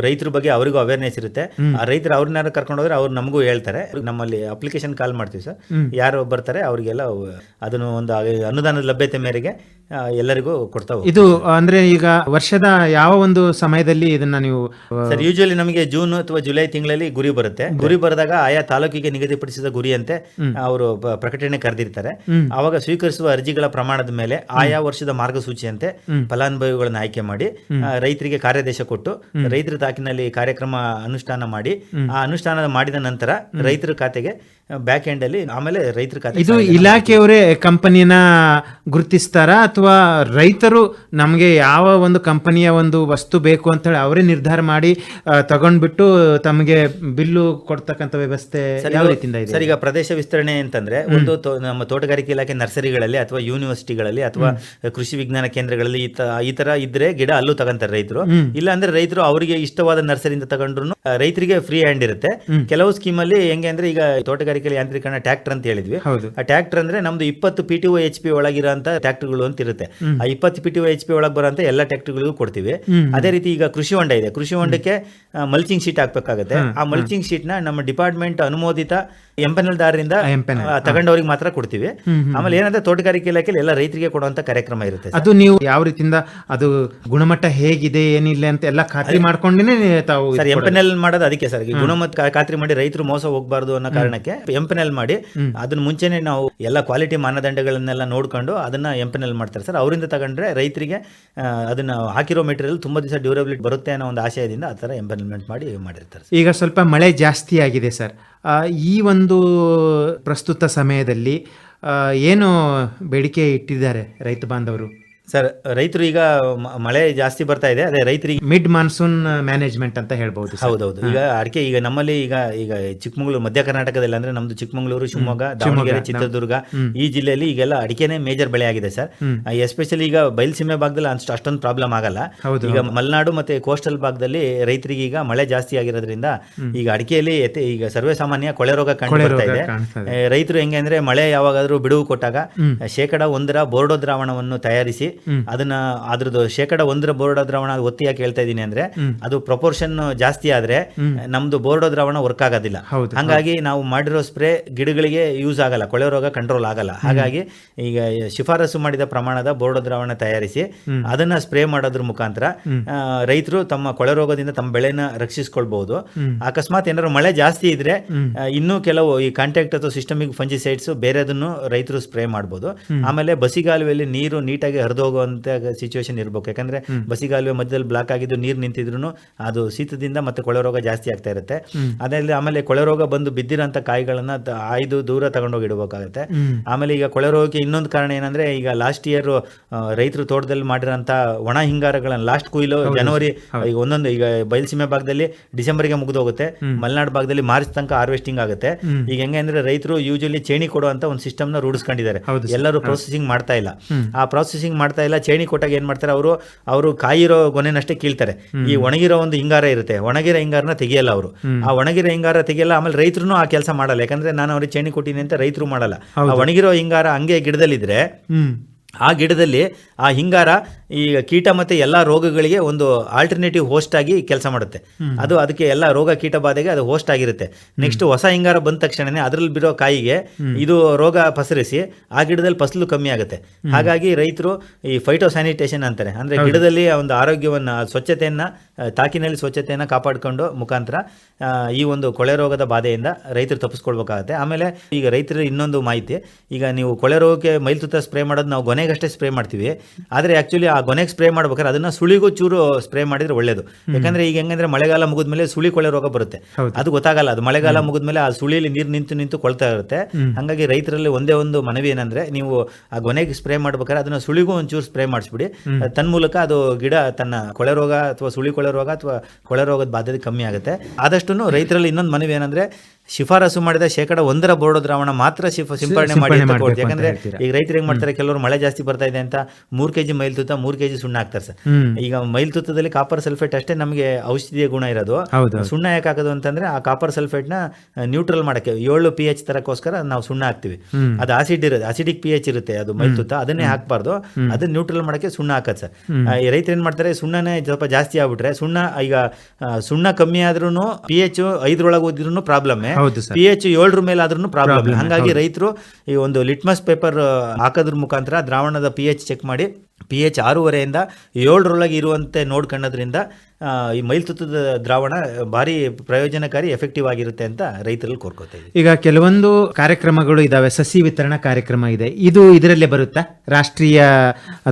ರೈತರ ಬಗ್ಗೆ ಅವರಿಗೂ ಅವೇರ್ನೆಸ್ ಇರುತ್ತೆ. ಆ ರೈತರು ಅವ್ರನ್ನಾರು ಕರ್ಕೊಂಡು ಹೋದ್ರೆ ಅವ್ರು ನಮಗೂ ಹೇಳ್ತಾರೆ. ನಮ್ಮಲ್ಲಿ ಅಪ್ಲಿಕೇಶನ್ ಕಾಲ್ ಮಾಡ್ತೀವಿ ಸರ್. ಯಾರು ಬರ್ತಾರೆ ಅವರಿಗೆಲ್ಲ ಅದನ್ನು ಒಂದು ಅನುದಾನದ ಲಭ್ಯತೆ ಮೇರೆಗೆ ಎಲ್ಲರಿಗೂ ಕೊಡ್ತಾ ಇದು ಅಂದ್ರೆ ಈಗ ವರ್ಷದ ಯಾವ ಒಂದು ಸಮಯದಲ್ಲಿ ಇದನ್ನ ನೀವು ಸರ್ ಯೂಶುವಲಿ ನಮಗೆ ಜೂನ್ ಅಥವಾ ಜುಲೈ ತಿಂಗಳಲ್ಲಿ ಗುರಿ ಬರುತ್ತೆ. ಗುರಿ ಬರೆದಾಗ ಆಯಾ ತಾಲೂಕಿಗೆ ನಿಗದಿಪಡಿಸಿದ ಗುರಿಯಂತೆ ಅವರು ಪ್ರಕಟಣೆ ಕರೆದಿರ್ತಾರೆ. ಆವಾಗ ಸ್ವೀಕರಿಸುವ ಅರ್ಜಿಗಳ ಪ್ರಮಾಣದ ಮೇಲೆ ಆಯಾ ವರ್ಷದ ಮಾರ್ಗಸೂಚಿಯಂತೆ ಫಲಾನುಭವಿಗಳನ್ನ ಆಯ್ಕೆ ಮಾಡಿ ರೈತರಿಗೆ ಕಾರ್ಯಾದೇಶ ಕೊಟ್ಟು ರೈತರ ತಾಕಿನಲ್ಲಿ ಕಾರ್ಯಕ್ರಮ ಅನುಷ್ಠಾನ ಮಾಡಿ ಆ ಅನುಷ್ಠಾನ ಮಾಡಿದ ನಂತರ ರೈತರ ಖಾತೆಗೆ ಬ್ಯಾಕ್ ಎಂಡ್ ಅಲ್ಲಿ ಆಮೇಲೆ ರೈತರ ಖಾತೆ ಇದು ಇಲಾಖೆಯವರೇ ಕಂಪನಿನ ಗುರುತಿಸ್ತಾರಾ ಅಥವಾ ರೈತರು ನಮಗೆ ಯಾವ ಒಂದು ಕಂಪನಿಯ ಒಂದು ವಸ್ತು ಬೇಕು ಅಂತ ಹೇಳಿ ಅವರೇ ನಿರ್ಧಾರ ಮಾಡಿ ತಗೊಂಡ್ಬಿಟ್ಟು ತಮಗೆ ಬಿಲ್ಲು ಕೊಡ್ತಕ್ಕಂಥ ವ್ಯವಸ್ಥೆ ಯಾವ ರೀತಿಯಿಂದ ಇದೆ? ಸರ್ ಈಗ ಪ್ರದೇಶ ವಿಸ್ತರಣೆ ಅಂತಂದ್ರೆ ಒಂದು ನಮ್ಮ ತೋಟಗಾರಿಕೆ ಇಲಾಖೆ ನರ್ಸರಿಗಳಲ್ಲಿ ಅಥವಾ ಯೂನಿವರ್ಸಿಟಿಗಳಲ್ಲಿ ಅಥವಾ ಕೃಷಿ ವಿಜ್ಞಾನ ಕೇಂದ್ರಗಳಲ್ಲಿ ಈ ಈ ತರ ಇದ್ರೆ ಗಿಡ ಅಲ್ಲೂ ತಗೊಂತಾರೆ ರೈತರು. ಇಲ್ಲ ಅಂದ್ರೆ ರೈತರು ಅವರಿಗೆ ಇಷ್ಟವಾದ ನರ್ಸರಿಯಿಂದ ತಗೊಂಡ್ರು ರೈತರಿಗೆ ಫ್ರೀ ಹ್ಯಾಂಡ್ ಇರುತ್ತೆ. ಕೆಲವು ಸ್ಕೀಮ್ ಅಲ್ಲಿ ಹೆಂಗೆ ಅಂದ್ರೆ ಈಗ ತೋಟಗಾರಿಕೆ ಯಾಂತ್ರೀಕರಣ ಟ್ರಾಕ್ಟರ್ ಅಂತ ಹೇಳಿದ್ವಿ. ಆ ಟ್ರಾಕ್ಟರ್ ಅಂದ್ರೆ ನಮ್ದು ಇಪ್ಪತ್ತು P T O H P ಒಳಗಿರೋಂತ ಟ್ರಾಕ್ಟರ್ಗಳು ಅಂತ ಇರುತ್ತೆ. ಆ ಇಪ್ಪತ್ತು P T O H P ಒಳಗೆ ಬರೋಂತ ಎಲ್ಲ ಟ್ರಾಕ್ಟರ್ಗಳಿಗೂ ಕೊಡ್ತೀವಿ. ಅದೇ ರೀತಿ ಈಗ ಕೃಷಿ ಹೊಂಡ ಇದೆ. ಕೃಷಿ ಹೊಂಡಕ್ಕೆ ಮಲ್ಚಿಂಗ್ ಶೀಟ್ ಹಾಕ್ಬೇಕಾಗತ್ತೆ. ಆ ಮಲ್ಚಿಂಗ್ ಶೀಟ್ನ ನಮ್ಮ ಡಿಪಾರ್ಟ್ಮೆಂಟ್ ಅನುಮೋದಿತ ಎಂಪೆನಲ್ ದಾರರಿಂದ ಎಂಪೆನಲ್. ತಗೊಂಡವರಿಗೆ ಮಾತ್ರ ಕೊಡ್ತೀವಿ. ಆಮೇಲೆ ಏನಂದ್ರೆ ತೋಟಗಾರಿಕೆ ಇಲಾಖೆಯಲ್ಲಿ ಎಲ್ಲ ರೈತರಿಗೆ ಕೊಡುವಂತ ಕಾರ್ಯಕ್ರಮ ಇರುತ್ತೆ ಅದು ನೀವು ಯಾವ ರೀತಿಯಿಂದ ಅದು ಗುಣಮಟ್ಟ ಹೇಗಿದೆ ಏನಿಲ್ಲ ಅಂತ ಎಲ್ಲ ಖಾತ್ರಿ ಮಾಡ್ಕೊಂಡೇ ತಾವು ಸರ್ ಎಂಪೆನಲ್ ಮಾಡೋದು ಅದಕ್ಕೆ ಸರ್. ಗುಣಮಟ್ಟ ಖಾತ್ರಿ ಮಾಡಿ ರೈತರು ಮೋಸ ಹೋಗಬಾರ್ದು ಅನ್ನೋ ಕಾರಣಕ್ಕೆ ಎಂಪೆನಲ್ ಮಾಡಿ ಅದನ್ನ ಮುಂಚೆನೆ ನಾವು ಎಲ್ಲ ಕ್ವಾಲಿಟಿ ಮಾನದಂಡಗಳನ್ನೆಲ್ಲ ನೋಡ್ಕೊಂಡು ಅದನ್ನ ಎಂಪನಲ್ ಮಾಡ್ತಾರೆ. ಸರ್ ಅವರಿಂದ ತಗೊಂಡ್ರೆ ರೈತರಿಗೆ ಅದನ್ನ ಹಾಕಿರೋ ಮೆಟೀರಿಯಲ್ ತುಂಬಾ ದಿವಸ ಡ್ಯೂರಬಿಲಿಟಿ ಬರುತ್ತೆ ಅನ್ನೋ ಒಂದು ಆಶಯದಿಂದ ಆ ಥರ ಎಂಪೆನಲ್ಮೆಂಟ್ ಮಾಡಿ ಮಾಡಿರ್ತಾರೆ ಈಗ ಸ್ವಲ್ಪ ಮಳೆ ಜಾಸ್ತಿ ಆಗಿದೆ ಸರ್. ಈ ಒಂದು ಪ್ರಸ್ತುತ ಸಮಯದಲ್ಲಿ ಏನು ಬೇಡಿಕೆ ಇಟ್ಟಿದ್ದಾರೆ ರೈತ ಬಾಂಧವರು? ಸರ್ ರೈತರು ಈಗ ಮಳೆ ಜಾಸ್ತಿ ಬರ್ತಾ ಇದೆ ಅದೇ ರೈತರಿಗೆ ಮಿಡ್ ಮಾನ್ಸೂನ್ ಮ್ಯಾನೇಜ್ಮೆಂಟ್ ಅಂತ ಹೇಳ್ಬೋದು. ಹೌದೌದು. ಈಗ ಅಡಿಕೆ ಈಗ ನಮ್ಮಲ್ಲಿ ಈಗ ಈಗ ಚಿಕ್ಕಮಗಳೂರು ಮಧ್ಯ ಕರ್ನಾಟಕದಲ್ಲಿ ಅಂದ್ರೆ ನಮ್ದು ಚಿಕ್ಕಮಗಳೂರು ಶಿವಮೊಗ್ಗ ದಾವಣಗೆರೆ ಚಿತ್ರದುರ್ಗ ಈ ಜಿಲ್ಲೆಯಲ್ಲಿ ಈಗೆಲ್ಲ ಅಡಿಕೆನೆ ಮೇಜರ್ ಬೆಳೆ ಆಗಿದೆ ಸರ್. ಎಸ್ಪೆಷಲಿ ಈಗ ಬಯಲುಸೀಮೆ ಭಾಗದಲ್ಲಿ ಅಷ್ಟು ಅಷ್ಟೊಂದು ಪ್ರಾಬ್ಲಮ್ ಆಗಲ್ಲ. ಈಗ ಮಲೆನಾಡು ಮತ್ತೆ ಕೋಸ್ಟಲ್ ಭಾಗದಲ್ಲಿ ರೈತರಿಗೆ ಈಗ ಮಳೆ ಜಾಸ್ತಿ ಆಗಿರೋದ್ರಿಂದ ಈಗ ಅಡಿಕೆಯಲ್ಲಿ ಈಗ ಸರ್ವೇ ಸಾಮಾನ್ಯ ಕೊಳೆ ರೋಗ ಕಂಡುಬರ್ತಾ ಬರ್ತಾ ಇದೆ. ರೈತರು ಹೆಂಗೆ ಅಂದ್ರೆ ಮಳೆ ಯಾವಾಗಾದ್ರೂ ಬಿಡುವು ಕೊಟ್ಟಾಗ ಶೇಕಡ ಒಂದರ ಬೋರ್ಡೋ ದ್ರಾವಣವನ್ನು ತಯಾರಿಸಿ ಅದನ್ನ ಅದ್ರದ್ದು ಶೇಕಡ ಒಂದರ ಬೋರ್ಡೋ ದ್ರಾವಣ ಒತ್ತಿ ಯಾಕೆ ಹೇಳ್ತಾ ಇದೀನಿ ಅಂದ್ರೆ ಅದು ಪ್ರಪೋರ್ಷನ್ ಜಾಸ್ತಿ ಆದ್ರೆ ನಮ್ದು ಬೋರ್ಡೋ ದ್ರಾವಣ ವರ್ಕ್ ಆಗೋದಿಲ್ಲ. ಹಾಗಾಗಿ ನಾವು ಮಾಡಿರೋ ಸ್ಪ್ರೇ ಗಿಡಗಳಿಗೆ ಯೂಸ್ ಆಗಲ್ಲ. ಕೊಳೆ ರೋಗ ಕಂಟ್ರೋಲ್ ಆಗಲ್ಲ. ಹಾಗಾಗಿ ಈಗ ಶಿಫಾರಸು ಮಾಡಿದ ಪ್ರಮಾಣದ ಬೋರ್ಡೋ ದ್ರಾವಣ ತಯಾರಿಸಿ ಅದನ್ನ ಸ್ಪ್ರೇ ಮಾಡೋದ್ರ ಮುಖಾಂತರ ರೈತರು ತಮ್ಮ ಕೊಳೆ ರೋಗದಿಂದ ತಮ್ಮ ಬೆಳೆನ ರಕ್ಷಿಸ್ಕೊಳ್ಬಹುದು. ಅಕಸ್ಮಾತ್ ಏನಾದ್ರು ಮಳೆ ಜಾಸ್ತಿ ಇದ್ರೆ ಇನ್ನೂ ಕೆಲವು ಈ ಕಾಂಟ್ಯಾಕ್ಟ್ ಅಥವಾ ಸಿಸ್ಟಮಿಕ್ ಫಂಜಿಸೈಡ್ಸ್ ಬೇರೆದನ್ನು ರೈತರು ಸ್ಪ್ರೇ ಮಾಡ್ಬೋದು. ಆಮೇಲೆ ಬಸಿಗಾಲುವೆಯಲ್ಲಿ ನೀರು ನೀಟಾಗಿ ಹರಿದು ಹೋಗುವಂತ ಸಿಚುವೇಶನ್ ಇರಬೇಕು. ಯಾಕಂದ್ರೆ ಬಸಿಗಾಲುವೆ ಮಧ್ಯದಲ್ಲಿ ಬ್ಲಾಕ್ ಆಗಿದ್ದು ನೀರು ನಿಂತಿದ್ರು ಅದು ಶೀತದಿಂದ ಮತ್ತೆ ಕೊಳೆ ರೋಗ ಜಾಸ್ತಿ ಆಗ್ತಾ ಇರುತ್ತೆ. ಅದೇ ಆಮೇಲೆ ಕೊಳೆ ರೋಗ ಬಂದು ಬಿದ್ದಿರೋಂಥ ಕಾಯಿಗಳನ್ನ ಆಯ್ದು ದೂರ ತಗೊಂಡೋಗಿ ಇಡಬೇಕಾಗುತ್ತೆ. ಆಮೇಲೆ ಈಗ ಕೊಳೆ ರೋಗಕ್ಕೆ ಇನ್ನೊಂದು ಕಾರಣ ಏನಂದ್ರೆ ಈಗ ಲಾಸ್ಟ್ ಇಯರ್ ರೈತರು ತೋಟದಲ್ಲಿ ಮಾಡಿರೋಂಥ ಒಣ ಹಿಂಗಾರಗಳನ್ನ ಲಾಸ್ಟ್ ಕುಯ್ಲು ಜನವರಿ ಈಗ ಒಂದೊಂದು ಈಗ ಬಯಲುಸೀಮೆ ಭಾಗದಲ್ಲಿ ಡಿಸೆಂಬರ್ಗೆ ಮುಗಿದು ಹೋಗುತ್ತೆ ಮಲೆನಾಡು ಭಾಗದಲ್ಲಿ ಮಾರ್ಚ್ ತನಕ ಹಾರ್ವೆಸ್ಟಿಂಗ್ ಆಗುತ್ತೆ. ಈಗ ಹೆಂಗೆ ಅಂದ್ರೆ ರೈತರು ಯೂಶಲಿ ಚೇಣಿ ಕೊಡುವಂತ ಒಂದು ಸಿಸ್ಟಮ್ನ ರೂಢಿಸ್ಕೊಂಡಿದ್ದಾರೆ. ಎಲ್ಲರೂ ಪ್ರೊಸೆಸಿಂಗ್ ಮಾಡ್ತಾ ಇಲ್ಲ. ಆ ಪ್ರೊಸೆಸಿಂಗ್ ಮಾಡ್ತಾ ಇಲ್ಲ ಚೇಣಿ ಕೊಟ್ಟಾಗ ಏನು ಮಾಡ್ತಾರೆ ಅವರು? ಅವರು ಕಾಯಿರೋ ಗೊನೆನಷ್ಟೇ ಕೀಳ್ತಾರೆ. ಈ ಒಣಗಿರೋ ಒಂದು ಹಿಂಗಾರ ಇರುತ್ತೆ. ಒಣಗಿರೋ ಹಿಂಗಾರನ ತೆಗಿಯಲ್ಲ ಅವರು. ಆ ಒಣಗಿರೋ ಹಿಂಗಾರ ತೆಗಿಯಲ್ಲ ಆಮೇಲೆ ರೈತರು ಆ ಕೆಲಸ ಮಾಡಲ್ಲ. ಯಾಕಂದ್ರೆ ನಾನು ಅವ್ರಿಗೆ ಚೇಣಿ ಕೊಟ್ಟಿನಿ ಅಂತ ರೈತರು ಮಾಡಲ್ಲ. ಆ ಒಣಗಿರೋ ಹಿಂಗಾರ ಹಂಗೆ ಗಿಡದಲ್ಲಿದ್ರೆ ಆ ಗಿಡದಲ್ಲಿ ಆ ಹಿಂಗಾರ ಈ ಕೀಟ ಮತ್ತೆ ಎಲ್ಲಾ ರೋಗಗಳಿಗೆ ಒಂದು ಆಲ್ಟರ್ನೇಟಿವ್ ಹೋಸ್ಟ್ ಆಗಿ ಕೆಲಸ ಮಾಡುತ್ತೆ. ಅದು ಅದಕ್ಕೆ ಎಲ್ಲ ರೋಗ ಕೀಟ ಬಾಧೆಗೆ ಅದು ಹೋಸ್ಟ್ ಆಗಿರುತ್ತೆ. ನೆಕ್ಸ್ಟ್ ಹೊಸ ಹಿಂಗಾರ ಬಂದ ತಕ್ಷಣನೇ ಅದರಲ್ಲಿ ಬಿಡೋ ಕಾಯಿಗೆ ಇದು ರೋಗ ಪಸರಿಸಿ ಆ ಗಿಡದಲ್ಲಿ ಫಸಲು ಕಮ್ಮಿ ಆಗುತ್ತೆ. ಹಾಗಾಗಿ ರೈತರು ಈ ಫೈಟೋ ಸ್ಯಾನಿಟೇಷನ್ ಅಂತಾರೆ. ಅಂದ್ರೆ ಗಿಡದಲ್ಲಿ ಒಂದು ಆರೋಗ್ಯವನ್ನ ಸ್ವಚ್ಛತೆಯನ್ನ ತಾಕಿನಲ್ಲಿ ಸ್ವಚ್ಛತೆಯನ್ನು ಕಾಪಾಡಿಕೊಂಡು ಮುಖಾಂತರ ಈ ಒಂದು ಕೊಳೆ ರೋಗದ ಬಾಧೆಯಿಂದ ರೈತರು ತಪ್ಪಿಸ್ಕೊಳ್ಬೇಕಾಗತ್ತೆ. ಆಮೇಲೆ ಈಗ ರೈತರ ಇನ್ನೊಂದು ಮಾಹಿತಿ ಈಗ ನೀವು ಕೊಳೆ ರೋಗಕ್ಕೆ ಮೈಲ್ತುತ್ತ ಸ್ಪ್ರೇ ಮಾಡೋದು ನಾವು ಗೊನೆಗಷ್ಟೇ ಸ್ಪ್ರೇ ಮಾಡ್ತೀವಿ. ಆದರೆ ಆಕ್ಚುಲಿ ಆ ಗೊನೆಗೆ ಸ್ಪ್ರೇ ಮಾಡ್ಬೇಕಾದ್ರೆ ಅದನ್ನ ಸುಳಿಗೂ ಚೂರು ಸ್ಪ್ರೇ ಮಾಡಿದ್ರೆ ಒಳ್ಳೇದು. ಯಾಕಂದ್ರೆ ಈಗ ಹೆಂಗಂದ್ರೆ ಮಳೆಗಾಲ ಮುಗಿದ್ಮೇಲೆ ಸುಳಿ ಕೊಳೆ ರೋಗ ಬರುತ್ತೆ. ಅದು ಗೊತ್ತಾಗಲ್ಲ ಅದು ಮಳೆಗಾಲ ಮುಗಿದ್ಮೇಲೆ ಆ ಸುಳಿಯಲ್ಲಿ ನೀರು ನಿಂತು ನಿಂತು ಕೊಳ್ತಾ ಇರುತ್ತೆ. ಹಾಗಾಗಿ ರೈತರಲ್ಲಿ ಒಂದೇ ಒಂದು ಮನವಿ ಏನಂದ್ರೆ ನೀವು ಆ ಗೊನೆಗೆ ಸ್ಪ್ರೇ ಮಾಡ್ಬೇಕಾದ್ರೆ ಅದನ್ನ ಸುಳಿಗೂ ಒಂಚೂರು ಸ್ಪ್ರೇ ಮಾಡಿಸ್ಬಿಡಿ. ತನ್ಮೂಲಕ ಅದು ಗಿಡ ತನ್ನ ಕೊಳೆ ರೋಗ ಅಥವಾ ಸುಳಿ ಕೊಳೆ ರೋಗ ಅಥವಾ ಕೊಳೆ ರೋಗದ ಬಾಧ್ಯತೆ ಕಮ್ಮಿ ಆಗುತ್ತೆ. ಆದಷ್ಟು ರೈತರಲ್ಲಿ ಇನ್ನೊಂದು ಮನವಿ ಏನಂದ್ರೆ ಶಿಫಾರಸು ಮಾಡಿದ ಶೇಕಡ ಒಂದರ ಬೋರ್ಡೋ ದ್ರಾವಣ ಮಾತ್ರ ಶಿಫ ಸಿಂಪರಣೆ ಮಾಡಿ ಅಂತ ಕೊಡ್ತೀವಿ. ಯಾಕಂದ್ರೆ. ಈಗ ರೈತರು ಹೆಂಗ್ ಮಾಡ್ತಾರೆ? ಕೆಲವರು ಮಳೆ ಜಾಸ್ತಿ ಬರ್ತಾ ಇದೆ ಅಂತ ಮೂರ್ ಕೆಜಿ ಮೈಲ್ ತೂತ ಮೂರ್ ಕೆಜಿ ಸುಣ್ಣ ಹಾಕ್ತಾರೆ ಸರ್. ಈಗ ಮೈಲ್ ತುತ್ತದಲ್ಲಿ ಕಾಪರ್ ಸಲ್ಫೇಟ್ ಅಷ್ಟೇ ನಮಗೆ ಔಷಧೀಯ ಗುಣ ಇರೋದು. ಸುಣ್ಣ ಯಾಕೆ ಹಾಕೋದು ಅಂತಂದ್ರೆ ಆ ಕಾಪರ್ ಸಲ್ಫೇಟ್ನ ನ್ಯೂಟ್ರಲ್ ಮಾಡಕ್ಕೆ ಏಳು ಪಿ ಎಚ್ ತರಕ್ಕೋಸ್ಕರ ನಾವು ಸುಣ್ಣ ಹಾಕ್ತಿವಿ. ಅದು ಆಸಿಡ್ ಇರೋದು ಆಸಿಡಿಕ್ ಪಿ ಎಚ್ ಇರುತ್ತೆ ಅದು ಮೈಲ್ ತೂತ ಅದನ್ನೇ ಹಾಕಬಾರ್ದು. ಅದನ್ನ ನ್ಯೂಟ್ರಲ್ ಮಾಡಕ್ಕೆ ಸುಣ್ಣ ಹಾಕೋದು ಸರ್. ರೈತರು ಏನ್ ಮಾಡ್ತಾರೆ? ಸುಣ್ಣನೇ ಸ್ವಲ್ಪ ಜಾಸ್ತಿ ಆಗ್ಬಿಟ್ರೆ ಸುಣ್ಣ ಈಗ ಸುಣ್ಣ ಕಮ್ಮಿ ಆದ್ರೂ ಪಿ ಎಚ್ ಐದರೊಳಗೆ ಓದಿದ್ರು ಪ್ರಾಬ್ಲಮ್ ಪಿ ಎಚ್ ಏಳರ ಮೇಲೆ ಆದ್ರೂ ಪ್ರಾಬ್ಲಮ್ ಹಂಗಾಗಿ ರೈತರು ಈ ಒಂದು ಲಿಟ್ಮಸ್ ಪೇಪರ್ ಹಾಕೋದ್ರ ಮುಖಾಂತರ ದ್ರಾವಣದ ಪಿ ಎಚ್ ಚೆಕ್ ಮಾಡಿ ಪಿ ಎಚ್ ಆರೂವರೆಯಿಂದ ಏಳರೊಳಗೆ ಇರುವಂತೆ ನೋಡ್ಕೊಳ್ಳೋದ್ರಿಂದ ಈ ಮೈಲ್ತುತ್ತದ ದ್ರಾವಣ ಭಾರಿ ಪ್ರಯೋಜನಕಾರಿ ಎಫೆಕ್ಟಿವ್ ಆಗಿರುತ್ತೆ ಅಂತ ರೈತರಲ್ಲಿ ಕೋರ್ಕೋತಾ ಇದ್ದೀವಿ. ಈಗ ಕೆಲವೊಂದು ಕಾರ್ಯಕ್ರಮಗಳು ಇದಾವೆ ಸಸಿ ವಿತರಣಾ ಕಾರ್ಯಕ್ರಮ ಇದೆ. ಇದು ಇದರಲ್ಲೇ ಬರುತ್ತಾ? ರಾಷ್ಟ್ರೀಯ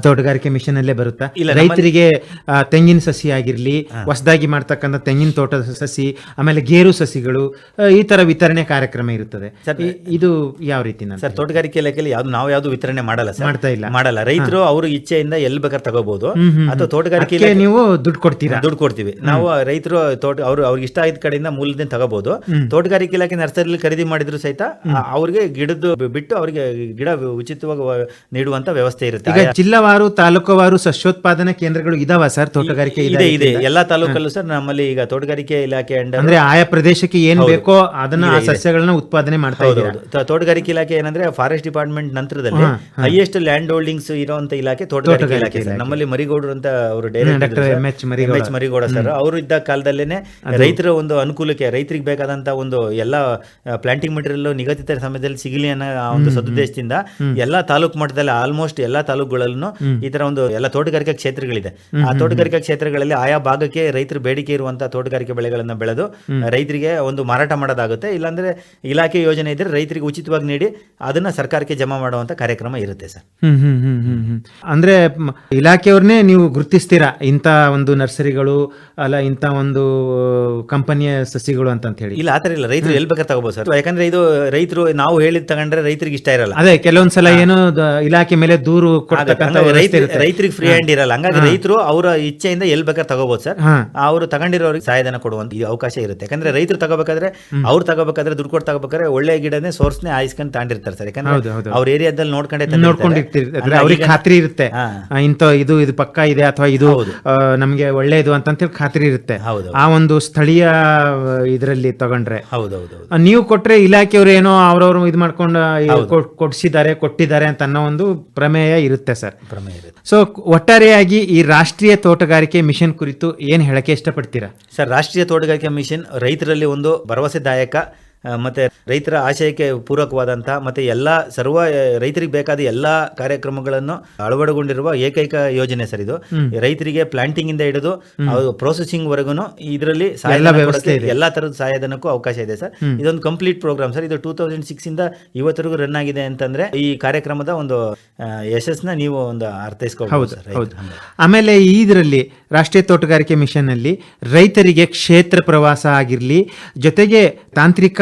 ತೋಟಗಾರಿಕೆ ಮಿಷನ್ ಅಲ್ಲೇ ಬರುತ್ತಾ? ಇಲ್ಲ, ರೈತರಿಗೆ ತೆಂಗಿನ ಸಸಿ ಆಗಿರ್ಲಿ ಹೊಸದಾಗಿ ಮಾಡ್ತಕ್ಕಂಥ ತೆಂಗಿನ ತೋಟದ ಸಸಿ ಆಮೇಲೆ ಗೇರು ಸಸಿಗಳು ಈ ತರ ವಿತರಣೆ ಕಾರ್ಯಕ್ರಮ ಇರುತ್ತದೆ. ಸರ್, ಇದು ಯಾವ ರೀತಿ ಸರ್ ತೋಟಗಾರಿಕೆ ಇಲಾಖೆಯಲ್ಲಿ ಯಾವ್ದು ನಾವು ಯಾವ್ದು ವಿತರಣೆ ಮಾಡಲ್ಲ ಸರ್. ಮಾಡ್ತಾ ಇಲ್ಲ. ಮಾಡಲ್ಲ. ರೈತರು ಅವ್ರ ಇಚ್ಛೆಯಿಂದ ಎಲ್ಲಿ ಬೇಕಾದ್ರೆ ತಗೋಬಹುದು ಅಥವಾ ತೋಟಗಾರಿಕೆ ನೀವು ದುಡ್ಡು ಕೊಡ್ತೀರಾ? ದುಡ್ಡು ಕೊಡ್ತೀವಿ. ನಾವು ರೈತರು ತೋಟ ಅವ್ರು ಅವ್ರಿಗೆ ಇಷ್ಟ ಆಗಿದ ಕಡೆಯಿಂದ ಮೂಲದಿಂದ ತಗೋಬಹುದು ತೋಟಗಾರಿಕೆ ಇಲಾಖೆ ನರ್ಸರಿಲಿ ಖರೀದಿ ಮಾಡಿದ್ರು ಸಹಿತ ಅವ್ರಿಗೆ ಗಿಡದ್ದು ಬಿಟ್ಟು ಅವರಿಗೆ ಗಿಡ ಉಚಿತವಾಗಿ ನೀಡುವಂತ ವ್ಯವಸ್ಥೆ ಇರುತ್ತೆ. ಈಗ ಜಿಲ್ಲಾವಾರು ತಾಲೂಕುವಾರು ಸಸ್ಯೋತ್ಪಾದನಾ ಕೇಂದ್ರಗಳು ಇದಾವ ಸರ್ ತೋಟಗಾರಿಕೆ ಇದೆ ಇದೆ. ಎಲ್ಲಾ ತಾಲೂಕಲ್ಲೂ ಸರ್ ನಮ್ಮಲ್ಲಿ ಈಗ ತೋಟಗಾರಿಕೆ ಇಲಾಖೆ ಅಂದ್ರೆ ಆಯಾ ಪ್ರದೇಶಕ್ಕೆ ಏನ್ ಬೇಕೋ ಅದನ್ನ ಆ ಸಸ್ಯಗಳನ್ನ ಉತ್ಪಾದನೆ ಮಾಡ್ತಾ ಇದ್ದೀರಾ? ತೋಟಗಾರಿಕೆ ಇಲಾಖೆ ಏನಂದ್ರೆ ಫಾರೆಸ್ಟ್ ಡಿಪಾರ್ಟ್ಮೆಂಟ್ ನಂತರದಲ್ಲಿ ಹೈಯೆಸ್ಟ್ ಲ್ಯಾಂಡ್ ಹೋಲ್ಡಿಂಗ್ಸ್ ಇರುವಂತ ಇಲಾಖೆ ತೋಟಗಾರಿಕೆ ನಮ್ಮಲ್ಲಿ ಮರಿಗೌಡರು ಅಂತ ಅವರು director M H Marigowda. Sir. ಅವರು ಇದ್ದ ಕಾಲದಲ್ಲೇನೆ ರೈತರ ಒಂದು ಅನುಕೂಲಕ್ಕೆ ರೈತರಿಗೆ ಬೇಕಾದಂತ ಒಂದು ಎಲ್ಲ ಪ್ಲಾಂಟಿಂಗ್ ಮೆಟೀರಿಯಲ್ ನಿಗದಿತ ಸಮಯದಲ್ಲಿ ಸಿಗಲಿ ಅನ್ನೋ ಒಂದು ಸದುದ್ದೇಶದಿಂದ ಎಲ್ಲಾ ತಾಲೂಕು ಮಟ್ಟದಲ್ಲಿ ಆಲ್ಮೋಸ್ಟ್ ಎಲ್ಲಾ ತಾಲೂಕುಗಳಲ್ಲೂ ಈ ತರ ಒಂದು ಎಲ್ಲ ತೋಟಗಾರಿಕಾ ಕ್ಷೇತ್ರಗಳಿದೆ. ಆ ತೋಟಗಾರಿಕಾ ಕ್ಷೇತ್ರಗಳಲ್ಲಿ ಆಯಾ ಭಾಗಕ್ಕೆ ರೈತರ ಬೇಡಿಕೆ ಇರುವಂತಹ ತೋಟಗಾರಿಕೆ ಬೆಳೆಗಳನ್ನ ಬೆಳೆದು ರೈತರಿಗೆ ಒಂದು ಮಾರಾಟ ಮಾಡೋದಾಗುತ್ತೆ. ಇಲ್ಲಾಂದ್ರೆ ಇಲಾಖೆ ಯೋಜನೆ ಇದ್ರೆ ರೈತರಿಗೆ ಉಚಿತವಾಗಿ ನೀಡಿ ಅದನ್ನ ಸರ್ಕಾರಕ್ಕೆ ಜಮಾ ಮಾಡುವಂತ ಕಾರ್ಯಕ್ರಮ ಇರುತ್ತೆ ಸರ್. ಹ್ಮ್ ಹ್ಮ್ ಹ್ಮ್ ಹ್ಮ್ ಹ್ಮ್. ಅಂದ್ರೆ ಇಲಾಖೆಯವ್ರನ್ನೇ ನೀವು ಗುರುತಿಸ್ತೀರಾ? ಇಂಥ ಒಂದು ನರ್ಸರಿಗಳು ಅಲ್ಲ ಇಂಥ ಒಂದು ಕಂಪನಿಯ ಸಸಿಗಳು ಅಂತ ಹೇಳಿ. ಇಲ್ಲ ಆತರ ಇಲ್ಲ. ರೈತರು ಎಲ್ಲಿ ಬೇಕಾದ್ರೆ ತಗೋಬೋದು ಸರ್. ಯಾಕಂದ್ರೆ ಇದು ರೈತರು ನಾವು ಹೇಳಿದ್ ತಗೊಂಡ್ರೆ ರೈತರಿಗೆ ಇಷ್ಟ ಇರಲ್ಲ. ಅದೇ ಕೆಲವೊಂದ್ಸಲ ಏನೋ ಇಲಾಖೆ ಮೇಲೆ ದೂರು. ರೈತರಿಗೆ ಫ್ರೀ ಹ್ಯಾಂಡ್ ಇರಲ್ಲ. ಹಂಗಾಗಿ ರೈತರು ಅವರ ಇಚ್ಛೆಯಿಂದ ಎಲ್ಲಿ ಬೇಕಾದ್ರೆ ತಗೋಬೋದು ಸರ್. ಅವರು ತಗೊಂಡಿರೋರಿಗೆ ಸಹಾಯಧನ ಕೊಡುವಂತ ಈ ಅವಕಾಶ ಇರುತ್ತೆ. ಯಾಕಂದ್ರೆ ರೈತರು ತಗೋಬೇಕಾದ್ರೆ ಅವ್ರು ತಗೋಬೇಕಾದ್ರೆ ದುಡ್ಡು ಕೊಟ್ಟು ತಗೋಬೇಕಾದ್ರೆ ಒಳ್ಳೆ ಗಿಡನೇ ಸೋರ್ಸ್ನೇ ಆಯ್ಸ್ಕೊಂಡು ತಾಂಡಿರ್ತಾರೆ ಸರ್. ಯಾಕಂದ್ರೆ ಅವ್ರ ಏರಿಯಾದಲ್ಲಿ ನೋಡ್ಕೊಂಡೆ ನೋಡ್ಕೊಂಡಿರ್ತೀವಿ ಅವ್ರಿಗೆ ಖಾತ್ರಿ ಇರುತ್ತೆ. ಇಂಥ ಇದು ಇದು ಪಕ್ಕ ಇದೆ ಅಥವಾ ಇದು ನಮಗೆ ಒಳ್ಳೇದು ಅಂತಂತೇಳಿ ಖಾತ್ರಿ ಇರುತ್ತೆ. ಆ ಒಂದು ಸ್ಥಳೀಯ ಇದರಲ್ಲಿ ತಗೊಂಡ್ರೆ. ಹೌದೌದು ನೀವು ಕೊಟ್ರೆ ಇಲಾಖೆಯವರು ಏನೋ ಅವ್ರವ್ರು ಇದು ಮಾಡ್ಕೊಂಡು ಕೊಡ್ಸಿದ್ದಾರೆ ಕೊಟ್ಟಿದ್ದಾರೆ ಅಂತ ಅನ್ನೋ ಒಂದು ಪ್ರಮೇಯ ಇರುತ್ತೆ ಸರ್. ಪ್ರಮೇಯ ಇರುತ್ತೆ. ಸೊ ಒಟ್ಟಾರೆಯಾಗಿ ಈ ರಾಷ್ಟ್ರೀಯ ತೋಟಗಾರಿಕೆ ಮಿಷನ್ ಕುರಿತು ಏನ್ ಹೇಳಕ್ಕೆ ಇಷ್ಟಪಡ್ತೀರಾ? ಸರ್ ರಾಷ್ಟ್ರೀಯ ತೋಟಗಾರಿಕೆ ಮಿಷನ್ ರೈತರಲ್ಲಿ ಒಂದು ಭರವಸೆದಾಯಕ ಮತ್ತೆ ರೈತರ ಆಶಯಕ್ಕೆ ಪೂರಕವಾದಂಥ ಮತ್ತೆ ಎಲ್ಲ ಸರ್ವ ರೈತರಿಗೆ ಬೇಕಾದ ಎಲ್ಲಾ ಕಾರ್ಯಕ್ರಮಗಳನ್ನು ಅಳವಡಿಗೊಂಡಿರುವ ಏಕೈಕ ಯೋಜನೆ ಸರ್ ಇದು. ರೈತರಿಗೆ ಪ್ಲಾಂಟಿಂಗ್ ಇಂದ ಹಿಡಿದು ಪ್ರೊಸೆಸಿಂಗ್ ವರೆಗೂ ಇದರಲ್ಲಿ ಎಲ್ಲ ಎಲ್ಲಾ ತರದ ಸಹಾಯಧನಕ್ಕೂ ಅವಕಾಶ ಇದೆ ಸರ್. ಇದೊಂದು ಕಂಪ್ಲೀಟ್ ಪ್ರೋಗ್ರಾಮ್ ಸರ್. ಇದು ಟೂ ತೌಸಂಡ್ ಸಿಕ್ಸ್ ಇಂದ ಇವತ್ತರೆಗೂ ರನ್ ಆಗಿದೆ ಅಂತಂದ್ರೆ ಈ ಕಾರ್ಯಕ್ರಮದ ಒಂದು ಯಶಸ್ನ ಯಶಸ್ಸನ್ನ ನೀವು ಒಂದು ಅರ್ಥೈಸ್ಕೋಬಹುದು. ಆಮೇಲೆ ಇದರಲ್ಲಿ ರಾಷ್ಟ್ರೀಯ ತೋಟಗಾರಿಕೆ ಮಿಷನ್ ಅಲ್ಲಿ ರೈತರಿಗೆ ಕ್ಷೇತ್ರ ಪ್ರವಾಸ ಆಗಿರ್ಲಿ ಜೊತೆಗೆ ತಾಂತ್ರಿಕ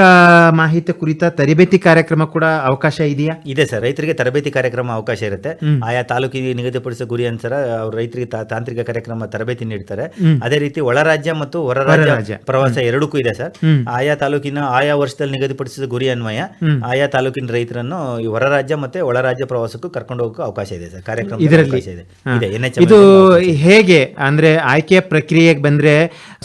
ಮಾಹಿತಿ ಕುರಿತ ತರಬೇತಿ ಕಾರ್ಯಕ್ರಮ ಕೂಡ ಅವಕಾಶ ಇದೆಯಾ? ಇದೆ ಸರ್. ರೈತರಿಗೆ ತರಬೇತಿ ಕಾರ್ಯಕ್ರಮ ಅವಕಾಶ ಇರುತ್ತೆ. ಆಯಾ ತಾಲೂಕಿಗೆ ನಿಗದಿಪಡಿಸಿದ ಗುರಿ ಅನುಸಾರ ಅವ್ರು ರೈತರಿಗೆ ತಾಂತ್ರಿಕ ಕಾರ್ಯಕ್ರಮ ತರಬೇತಿ ನೀಡ್ತಾರೆ. ಅದೇ ರೀತಿ ಒಳ ರಾಜ್ಯ ಮತ್ತು ಹೊರ ರಾಜ್ಯ. ಪ್ರವಾಸ ಎರಡಕ್ಕೂ ಇದೆ ಸರ್. ಆಯಾ ತಾಲೂಕಿನ ಆಯಾ ವರ್ಷದಲ್ಲಿ ನಿಗದಿಪಡಿಸಿದ ಗುರಿ ಅನ್ವಯ ಆಯಾ ತಾಲೂಕಿನ ರೈತರನ್ನು ಹೊರ ರಾಜ್ಯ ಮತ್ತೆ ಒಳ ರಾಜ್ಯ ಪ್ರವಾಸಕ್ಕೂ ಕರ್ಕೊಂಡು ಹೋಗಕ್ಕೆ ಅವಕಾಶ ಇದೆ ಸರ್. ಕಾರ್ಯಕ್ರಮ ಇದರಲ್ಲಿ? ಇದು. ಹೇಗೆ ಅಂದ್ರೆ ಆಯ್ಕೆ ಪ್ರಕ್ರಿಯೆಗೆ ಬಂದ್ರೆ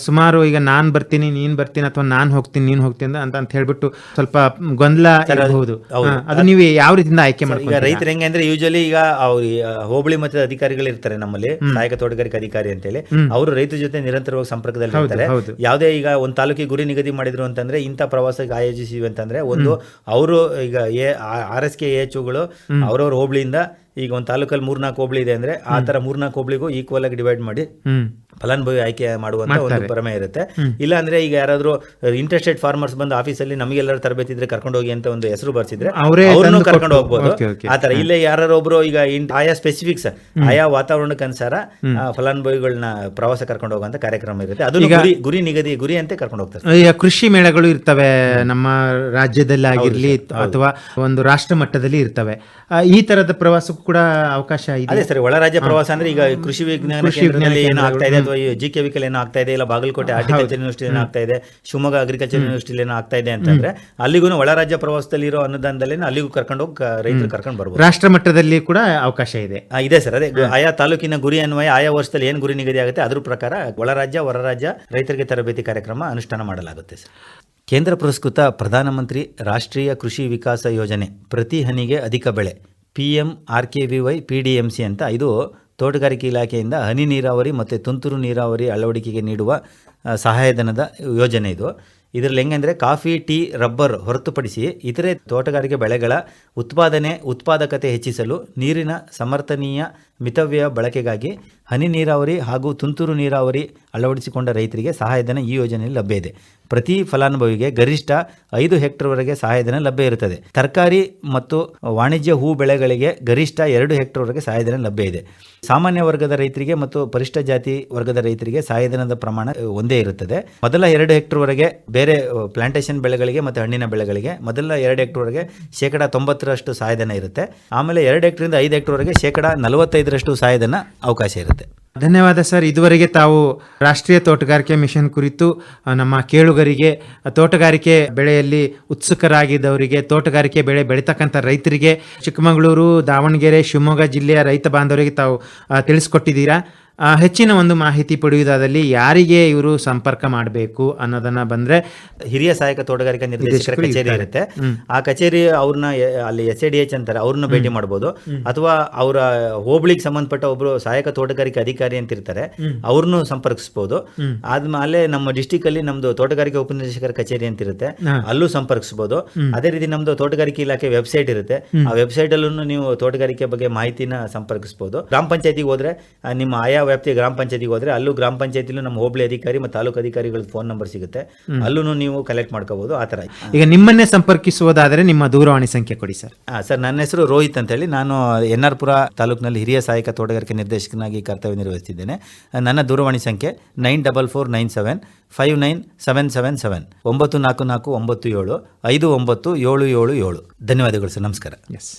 ಸುಮಾರು ಈಗ ನಾನ್ ಬರ್ತೀನಿ ನೀನ್ ಬರ್ತೀನಿ ಅಥವಾ ನಾನ್ ಹೋಗ್ತೀನಿ ನೀನ್ ಹೋಗ್ತೀನಿ ಅಂತ ಅಂತ ಹೇಳ್ಬಿಟ್ಟು ಸ್ವಲ್ಪ ಗೊಂದಲ ಇರಬಹುದು. ಹೌದು. ಅದು ನೀವು ಯಾವ ರೀತಿಯಿಂದ ಆಯ್ಕೆ ಈಗ ರೈತರು ಹೆಂಗೆ ಅಂದ್ರೆ ಯೂಶಲಿ ಈಗ ಅವ್ರು ಹೋಬಳಿ ಮತ್ತೆ ಅಧಿಕಾರಿಗಳು ಇರ್ತಾರೆ ನಮ್ಮಲ್ಲಿ ನಾಯಕ ತೋಟಗಾರಿಕೆ ಅಧಿಕಾರಿ ಅಂತೇಳಿ ಅವರು ರೈತರ ಜೊತೆ ನಿರಂತರವಾಗಿ ಸಂಪರ್ಕದಲ್ಲಿ ಇರ್ತಾರೆ. ಯಾವುದೇ ಈಗ ಒಂದು ತಾಲೂಕಿಗೆ ಗುರಿ ನಿಗದಿ ಮಾಡಿದ್ರು ಅಂತಂದ್ರೆ ಇಂಥ ಪ್ರವಾಸಕ್ಕೆ ಆಯೋಜಿಸಿವಿ ಅಂತಂದ್ರೆ ಒಂದು ಅವರು ಈಗ ಆರ್ ಎಸ್ ಕೆ ಎಚ್ಗಳು ಅವ್ರವ್ರ ಹೋಬಳಿಯಿಂದ ಈಗ ಒಂದು ತಾಲೂಕಲ್ಲಿ ಮೂರ್ನಾಲ್ಕು ಹೋಬಳಿ ಇದೆ ಅಂದ್ರೆ ಆ ತರ ಮೂರ್ನಾಲ್ಕು ಹೋಬಳಿಗೂ ಈಕ್ವಲ್ ಆಗಿ ಡಿವೈಡ್ ಮಾಡಿ ಫಲಾನುಭವಿ ಆಯ್ಕೆ ಮಾಡುವಂತ ಒಂದು ಪ್ರಮೇಯ ಇರುತ್ತೆ. ಇಲ್ಲ ಅಂದ್ರೆ ಈಗ ಯಾರಾದ್ರೂ ಇಂಟ್ರೆಸ್ಟೆಡ್ ಫಾರ್ಮರ್ಸ್ ಬಂದು ಆಫೀಸಲ್ಲಿ ನಮಗೆಲ್ಲರೂ ತರಬೇತಿ ಇದ್ರೆ ಕರ್ಕೊಂಡು ಹೋಗಿ ಅಂತ ಒಂದು ಹೆಸರು ಬರ್ಸಿದ್ರೆ ಅವರನ್ನು ಕರ್ಕೊಂಡು ಹೋಗ್ಬೋದು. ಆತರ ಇಲ್ಲೇ ಯಾರು ಒಬ್ರು ಈಗ ಆಯಾ ಸ್ಪೆಸಿಫಿಕ್ಸ್ ಆಯಾ ವಾತಾವರಣಕ್ಕೆ ಅನುಸಾರ ಆ, ಫಲಾನುಭವಿಗಳನ್ನ ಪ್ರವಾಸ ಕರ್ಕೊಂಡು ಹೋಗುವಂತ ಕಾರ್ಯಕ್ರಮ ಇರುತ್ತೆ. ಅದು ಗುರಿ ಗುರಿ ನಿಗದಿ ಗುರಿ ಅಂತ ಕರ್ಕೊಂಡು ಹೋಗ್ತಾರೆ. ಈಗ ಕೃಷಿ ಮೇಳಗಳು ಇರ್ತವೆ ನಮ್ಮ ರಾಜ್ಯದಲ್ಲಿ ಆಗಿರ್ಲಿ ಅಥವಾ ಒಂದು ರಾಷ್ಟ್ರ ಮಟ್ಟದಲ್ಲಿ ಇರ್ತವೆ. ಈ ತರದ ಪ್ರವಾಸಕ್ಕೂ ಕೂಡ ಅವಕಾಶ ಇದೆ. ಅದೇ ಸರಿ ಒಳ ರಾಜ್ಯ ಪ್ರವಾಸ ಅಂದ್ರೆ ಈಗ ಕೃಷಿ ವಿಜ್ಞಾನ ಕೇಂದ್ರದಲ್ಲಿ ಏನೋ ಆಗ್ತಾ ಇದೆ ಅಥವಾ ಜಿ ಕೆ ವಿಕಲ್ ಏನೋ ಆಗ್ತಾ ಇದೆ ಇಲ್ಲ ಬಾಗಲಕೋಟೆ ಆರ್ಟಿಕಲ್ಚರ್ ಯೂನಿವರ್ಸಿಟಿ ಏನೋ ಆಗ್ತಾ ಇದೆ ಶಿವಮೊಗ್ಗ ಅಗ್ರಿಕಲ್ಚರ್ ಯೂನಿವರ್ಸಿಟಿ ಏನೋ ಆಗ್ತಾ ಇದೆ ಅಂತಂದ್ರೆ ಅಲ್ಲಿಗೂ ಒಳ ರಾಜ್ಯ ಪ್ರವಾಸದಲ್ಲಿ ಇರೋ ಅನುದಾನದಲ್ಲಿ ಅಲ್ಲಿಗೂ ಕರ್ಕೊಂಡು ಹೋಗಿ ರೈತರು ಕರ್ಕೊಂಡು ಬರ್ಬೋದು. ರಾಷ್ಟ್ರ ಮಟ್ಟದಲ್ಲಿ ಕೂಡ ಅವಕಾಶ ಇದೆ. ಇದೆ ಸರ್ ಅದೇ ಆಯಾ ತಾಲೂಕಿನ ಗುರಿ ಅನ್ವಯ ಆಯಾ ವರ್ಷದಲ್ಲಿ ಏನು ಗುರಿ ನಿಗದಿ ಆಗುತ್ತೆ ಅದ್ರ ಪ್ರಕಾರ ಒಳ ರಾಜ್ಯ ಹೊರ ರಾಜ್ಯ ರೈತರಿಗೆ ತರಬೇತಿ ಕಾರ್ಯಕ್ರಮ ಅನುಷ್ಠಾನ ಮಾಡಲಾಗುತ್ತೆ ಸರ್. ಕೇಂದ್ರ ಪುರಸ್ಕೃತ ಪ್ರಧಾನಮಂತ್ರಿ ರಾಷ್ಟ್ರೀಯ ಕೃಷಿ ವಿಕಾಸ ಯೋಜನೆ ಪ್ರತಿ ಹನಿಗೆ ಅಧಿಕ ಬೆಳೆ. P M R K V Y P D M C ಅಂತ. ಇದು ತೋಟಗಾರಿಕೆ ಇಲಾಖೆಯಿಂದ ಹನಿ ನೀರಾವರಿ ಮತ್ತು ತುಂತುರು ನೀರಾವರಿ ಅಳವಡಿಕೆಗೆ ನೀಡುವ ಸಹಾಯಧನದ ಯೋಜನೆ ಇದು. ಇದರಲ್ಲಿ ಹೆಂಗಂದರೆ ಕಾಫಿ, ಟೀ, ರಬ್ಬರ್ ಹೊರತುಪಡಿಸಿ ಇತರೆ ತೋಟಗಾರಿಕೆ ಬೆಳೆಗಳ ಉತ್ಪಾದನೆ, ಉತ್ಪಾದಕತೆ ಹೆಚ್ಚಿಸಲು ನೀರಿನ ಸಮರ್ಥನೀಯ ಮಿತವ್ಯಯ ಬಳಕೆಗಾಗಿ ಹನಿ ನೀರಾವರಿ ಹಾಗೂ ತುಂತುರು ನೀರಾವರಿ ಅಳವಡಿಸಿಕೊಂಡ ರೈತರಿಗೆ ಸಹಾಯಧನ ಈ ಯೋಜನೆಯಲ್ಲಿ ಲಭ್ಯ ಇದೆ. ಪ್ರತಿ ಫಲಾನುಭವಿಗೆ ಗರಿಷ್ಠ ಐದು ಹೆಕ್ಟರ್ವರೆಗೆ ಸಹಾಯಧನ ಲಭ್ಯ ಇರುತ್ತದೆ. ತರಕಾರಿ ಮತ್ತು ವಾಣಿಜ್ಯ ಹೂ ಬೆಳೆಗಳಿಗೆ ಗರಿಷ್ಠ ಎರಡು ಹೆಕ್ಟರ್ವರೆಗೆ ಸಹಾಯಧನ ಲಭ್ಯ ಇದೆ. ಸಾಮಾನ್ಯ ವರ್ಗದ ರೈತರಿಗೆ ಮತ್ತು ಪರಿಷ್ಠ ಜಾತಿ ವರ್ಗದ ರೈತರಿಗೆ ಸಹಾಯಧನದ ಪ್ರಮಾಣ ಒಂದೇ ಇರುತ್ತದೆ. ಮೊದಲ ಎರಡು ಹೆಕ್ಟರ್ವರೆಗೆ ಬೇರೆ ಪ್ಲಾಂಟೇಶನ್ ಬೆಳೆಗಳಿಗೆ ಮತ್ತು ಹಣ್ಣಿನ ಬೆಳೆಗಳಿಗೆ ಮೊದಲ ಎರಡು ಹೆಕ್ಟರ್ವರೆಗೆ ಶೇಕಡ ತೊಂಬತ್ತರಷ್ಟು ಸಹಾಯಧನ ಇರುತ್ತೆ. ಆಮೇಲೆ ಎರಡು ಹೆಕ್ಟರಿಂದ ಐದು ಹೆಕ್ಟರ್ವರೆಗೆ ಶೇಕಡ ನಲವತ್ತೈದರಷ್ಟು ಸಹಾಯಧನ ಅವಕಾಶ ಇರುತ್ತೆ. ಧನ್ಯವಾದ ಸರ್. ಇದುವರೆಗೆ ತಾವು ರಾಷ್ಟ್ರೀಯ ತೋಟಗಾರಿಕೆ ಮಿಷನ್ ಕುರಿತು ನಮ್ಮ ಕೇಳುಗರಿಗೆ ತೋಟಗಾರಿಕೆ ಬೆಳೆಯಲ್ಲಿ ಉತ್ಸುಕರಾಗಿದ್ದವರಿಗೆ, ತೋಟಗಾರಿಕೆ ಬೆಳೆ ಬೆಳೀತಕ್ಕಂಥ ರೈತರಿಗೆ, ಚಿಕ್ಕಮಗಳೂರು, ದಾವಣಗೆರೆ, ಶಿವಮೊಗ್ಗ ಜಿಲ್ಲೆಯ ರೈತ ಬಾಂಧವರಿಗೆ ತಾವು ತಿಳಿಸ್ಕೊಟ್ಟಿದ್ದೀರಾ? ಹೆಚ್ಚಿನ ಒಂದು ಮಾಹಿತಿ ಪಡೆಯುವುದಾದಲ್ಲಿ ಯಾರಿಗೆ ಇವರು ಸಂಪರ್ಕ ಮಾಡಬೇಕು ಅನ್ನೋದನ್ನ ಬಂದ್ರೆ ಹಿರಿಯ ಸಹಾಯಕ ತೋಟಗಾರಿಕಾ ನಿರ್ದೇಶಕರ ಕಚೇರಿ ಇರುತ್ತೆ. ಆ ಕಚೇರಿ ಅವ್ರನ್ನ ಅಲ್ಲಿ ಎಸ್ ಎ ಡಿ ಎಚ್ ಅಂತಾರೆ ಅವ್ರನ್ನ ಭೇಟಿ ಮಾಡಬಹುದು ಅಥವಾ ಅವರ ಹೋಬಳಿಗೆ ಸಂಬಂಧಪಟ್ಟ ಒಬ್ರು ಸಹಾಯಕ ತೋಟಗಾರಿಕೆ ಅಧಿಕಾರಿ ಅಂತ ಇರ್ತಾರೆ ಅವ್ರನ್ನು ಸಂಪರ್ಕಿಸಬಹುದು ಆದ್ಮೇಲೆ ನಮ್ಮ ಡಿಸ್ಟಿಕ್ ಅಲ್ಲಿ ನಮ್ದು ತೋಟಗಾರಿಕೆ ಉಪನಿರ್ದೇಶಕರ ಕಚೇರಿ ಅಂತ ಇರುತ್ತೆ ಅಲ್ಲೂ ಸಂಪರ್ಕಿಸಬಹುದು ಅದೇ ರೀತಿ ನಮ್ದು ತೋಟಗಾರಿಕೆ ಇಲಾಖೆ ವೆಬ್ಸೈಟ್ ಇರುತ್ತೆ ಆ ವೆಬ್ಸೈಟ್ ಅಲ್ಲೂ ನೀವು ತೋಟಗಾರಿಕೆ ಬಗ್ಗೆ ಮಾಹಿತಿನ ಸಂಪರ್ಕಿಸಬಹುದು ಗ್ರಾಮ ಪಂಚಾಯತಿಗೆ ಹೋದ್ರೆ ನಿಮ್ಮ ಆಯಾ ವ್ಯಾಪ್ತಿಯ ಗ್ರಾಮ ಪಂಚಾಯತಿಗೆ ಹೋದರೆ ಅಲ್ಲೂ ಗ್ರಾಮ ಪಂಚಾಯತಿಲೂ ನಮ್ಮ ಹೋಬಳಿ ಅಧಿಕಾರಿ ಮತ್ತು ತಾಲೂಕು ಅಧಿಕಾರಿಗಳ ಫೋನ್ ನಂಬರ್ ಸಿಗುತ್ತೆ. ಅಲ್ಲೂ ನೀವು ಕಲೆಕ್ಟ್ ಮಾಡ್ಕೋಬಹುದು ಆ ಥರ ಈಗ ನಿಮ್ಮನ್ನೇ ಸಂಪರ್ಕಿಸುವುದಾದರೆ ನಿಮ್ಮ ದೂರವಾಣಿ ಸಂಖ್ಯೆ ಕೊಡಿ ಸರ್. ಹಾಂ ಸರ್ ನನ್ನ ಹೆಸರು ರೋಹಿತ್ ಅಂತೇಳಿ. ನಾನು ಎನ್ ಆರ್ ಪುರ ತಾಲೂಕಿನಲ್ಲಿ ಹಿರಿಯ ಸಹಾಯಕ ತೋಟಗಾರಿಕೆ ನಿರ್ದೇಶಕನಾಗಿ ಕರ್ತವ್ಯ ನಿರ್ವಹಿಸ್ತಿದ್ದೇನೆ. ನನ್ನ ದೂರವಾಣಿ ಸಂಖ್ಯೆ nine double four nine seven five nine seven seven seven ಒಂಬತ್ತು ನಾಲ್ಕು ನಾಲ್ಕು ಒಂಬತ್ತು ಏಳು ಐದು ಒಂಬತ್ತು ಏಳು ಏಳು ಏಳು. ಧನ್ಯವಾದಗಳು ಸರ್ ನಮಸ್ಕಾರ. ಎಸ್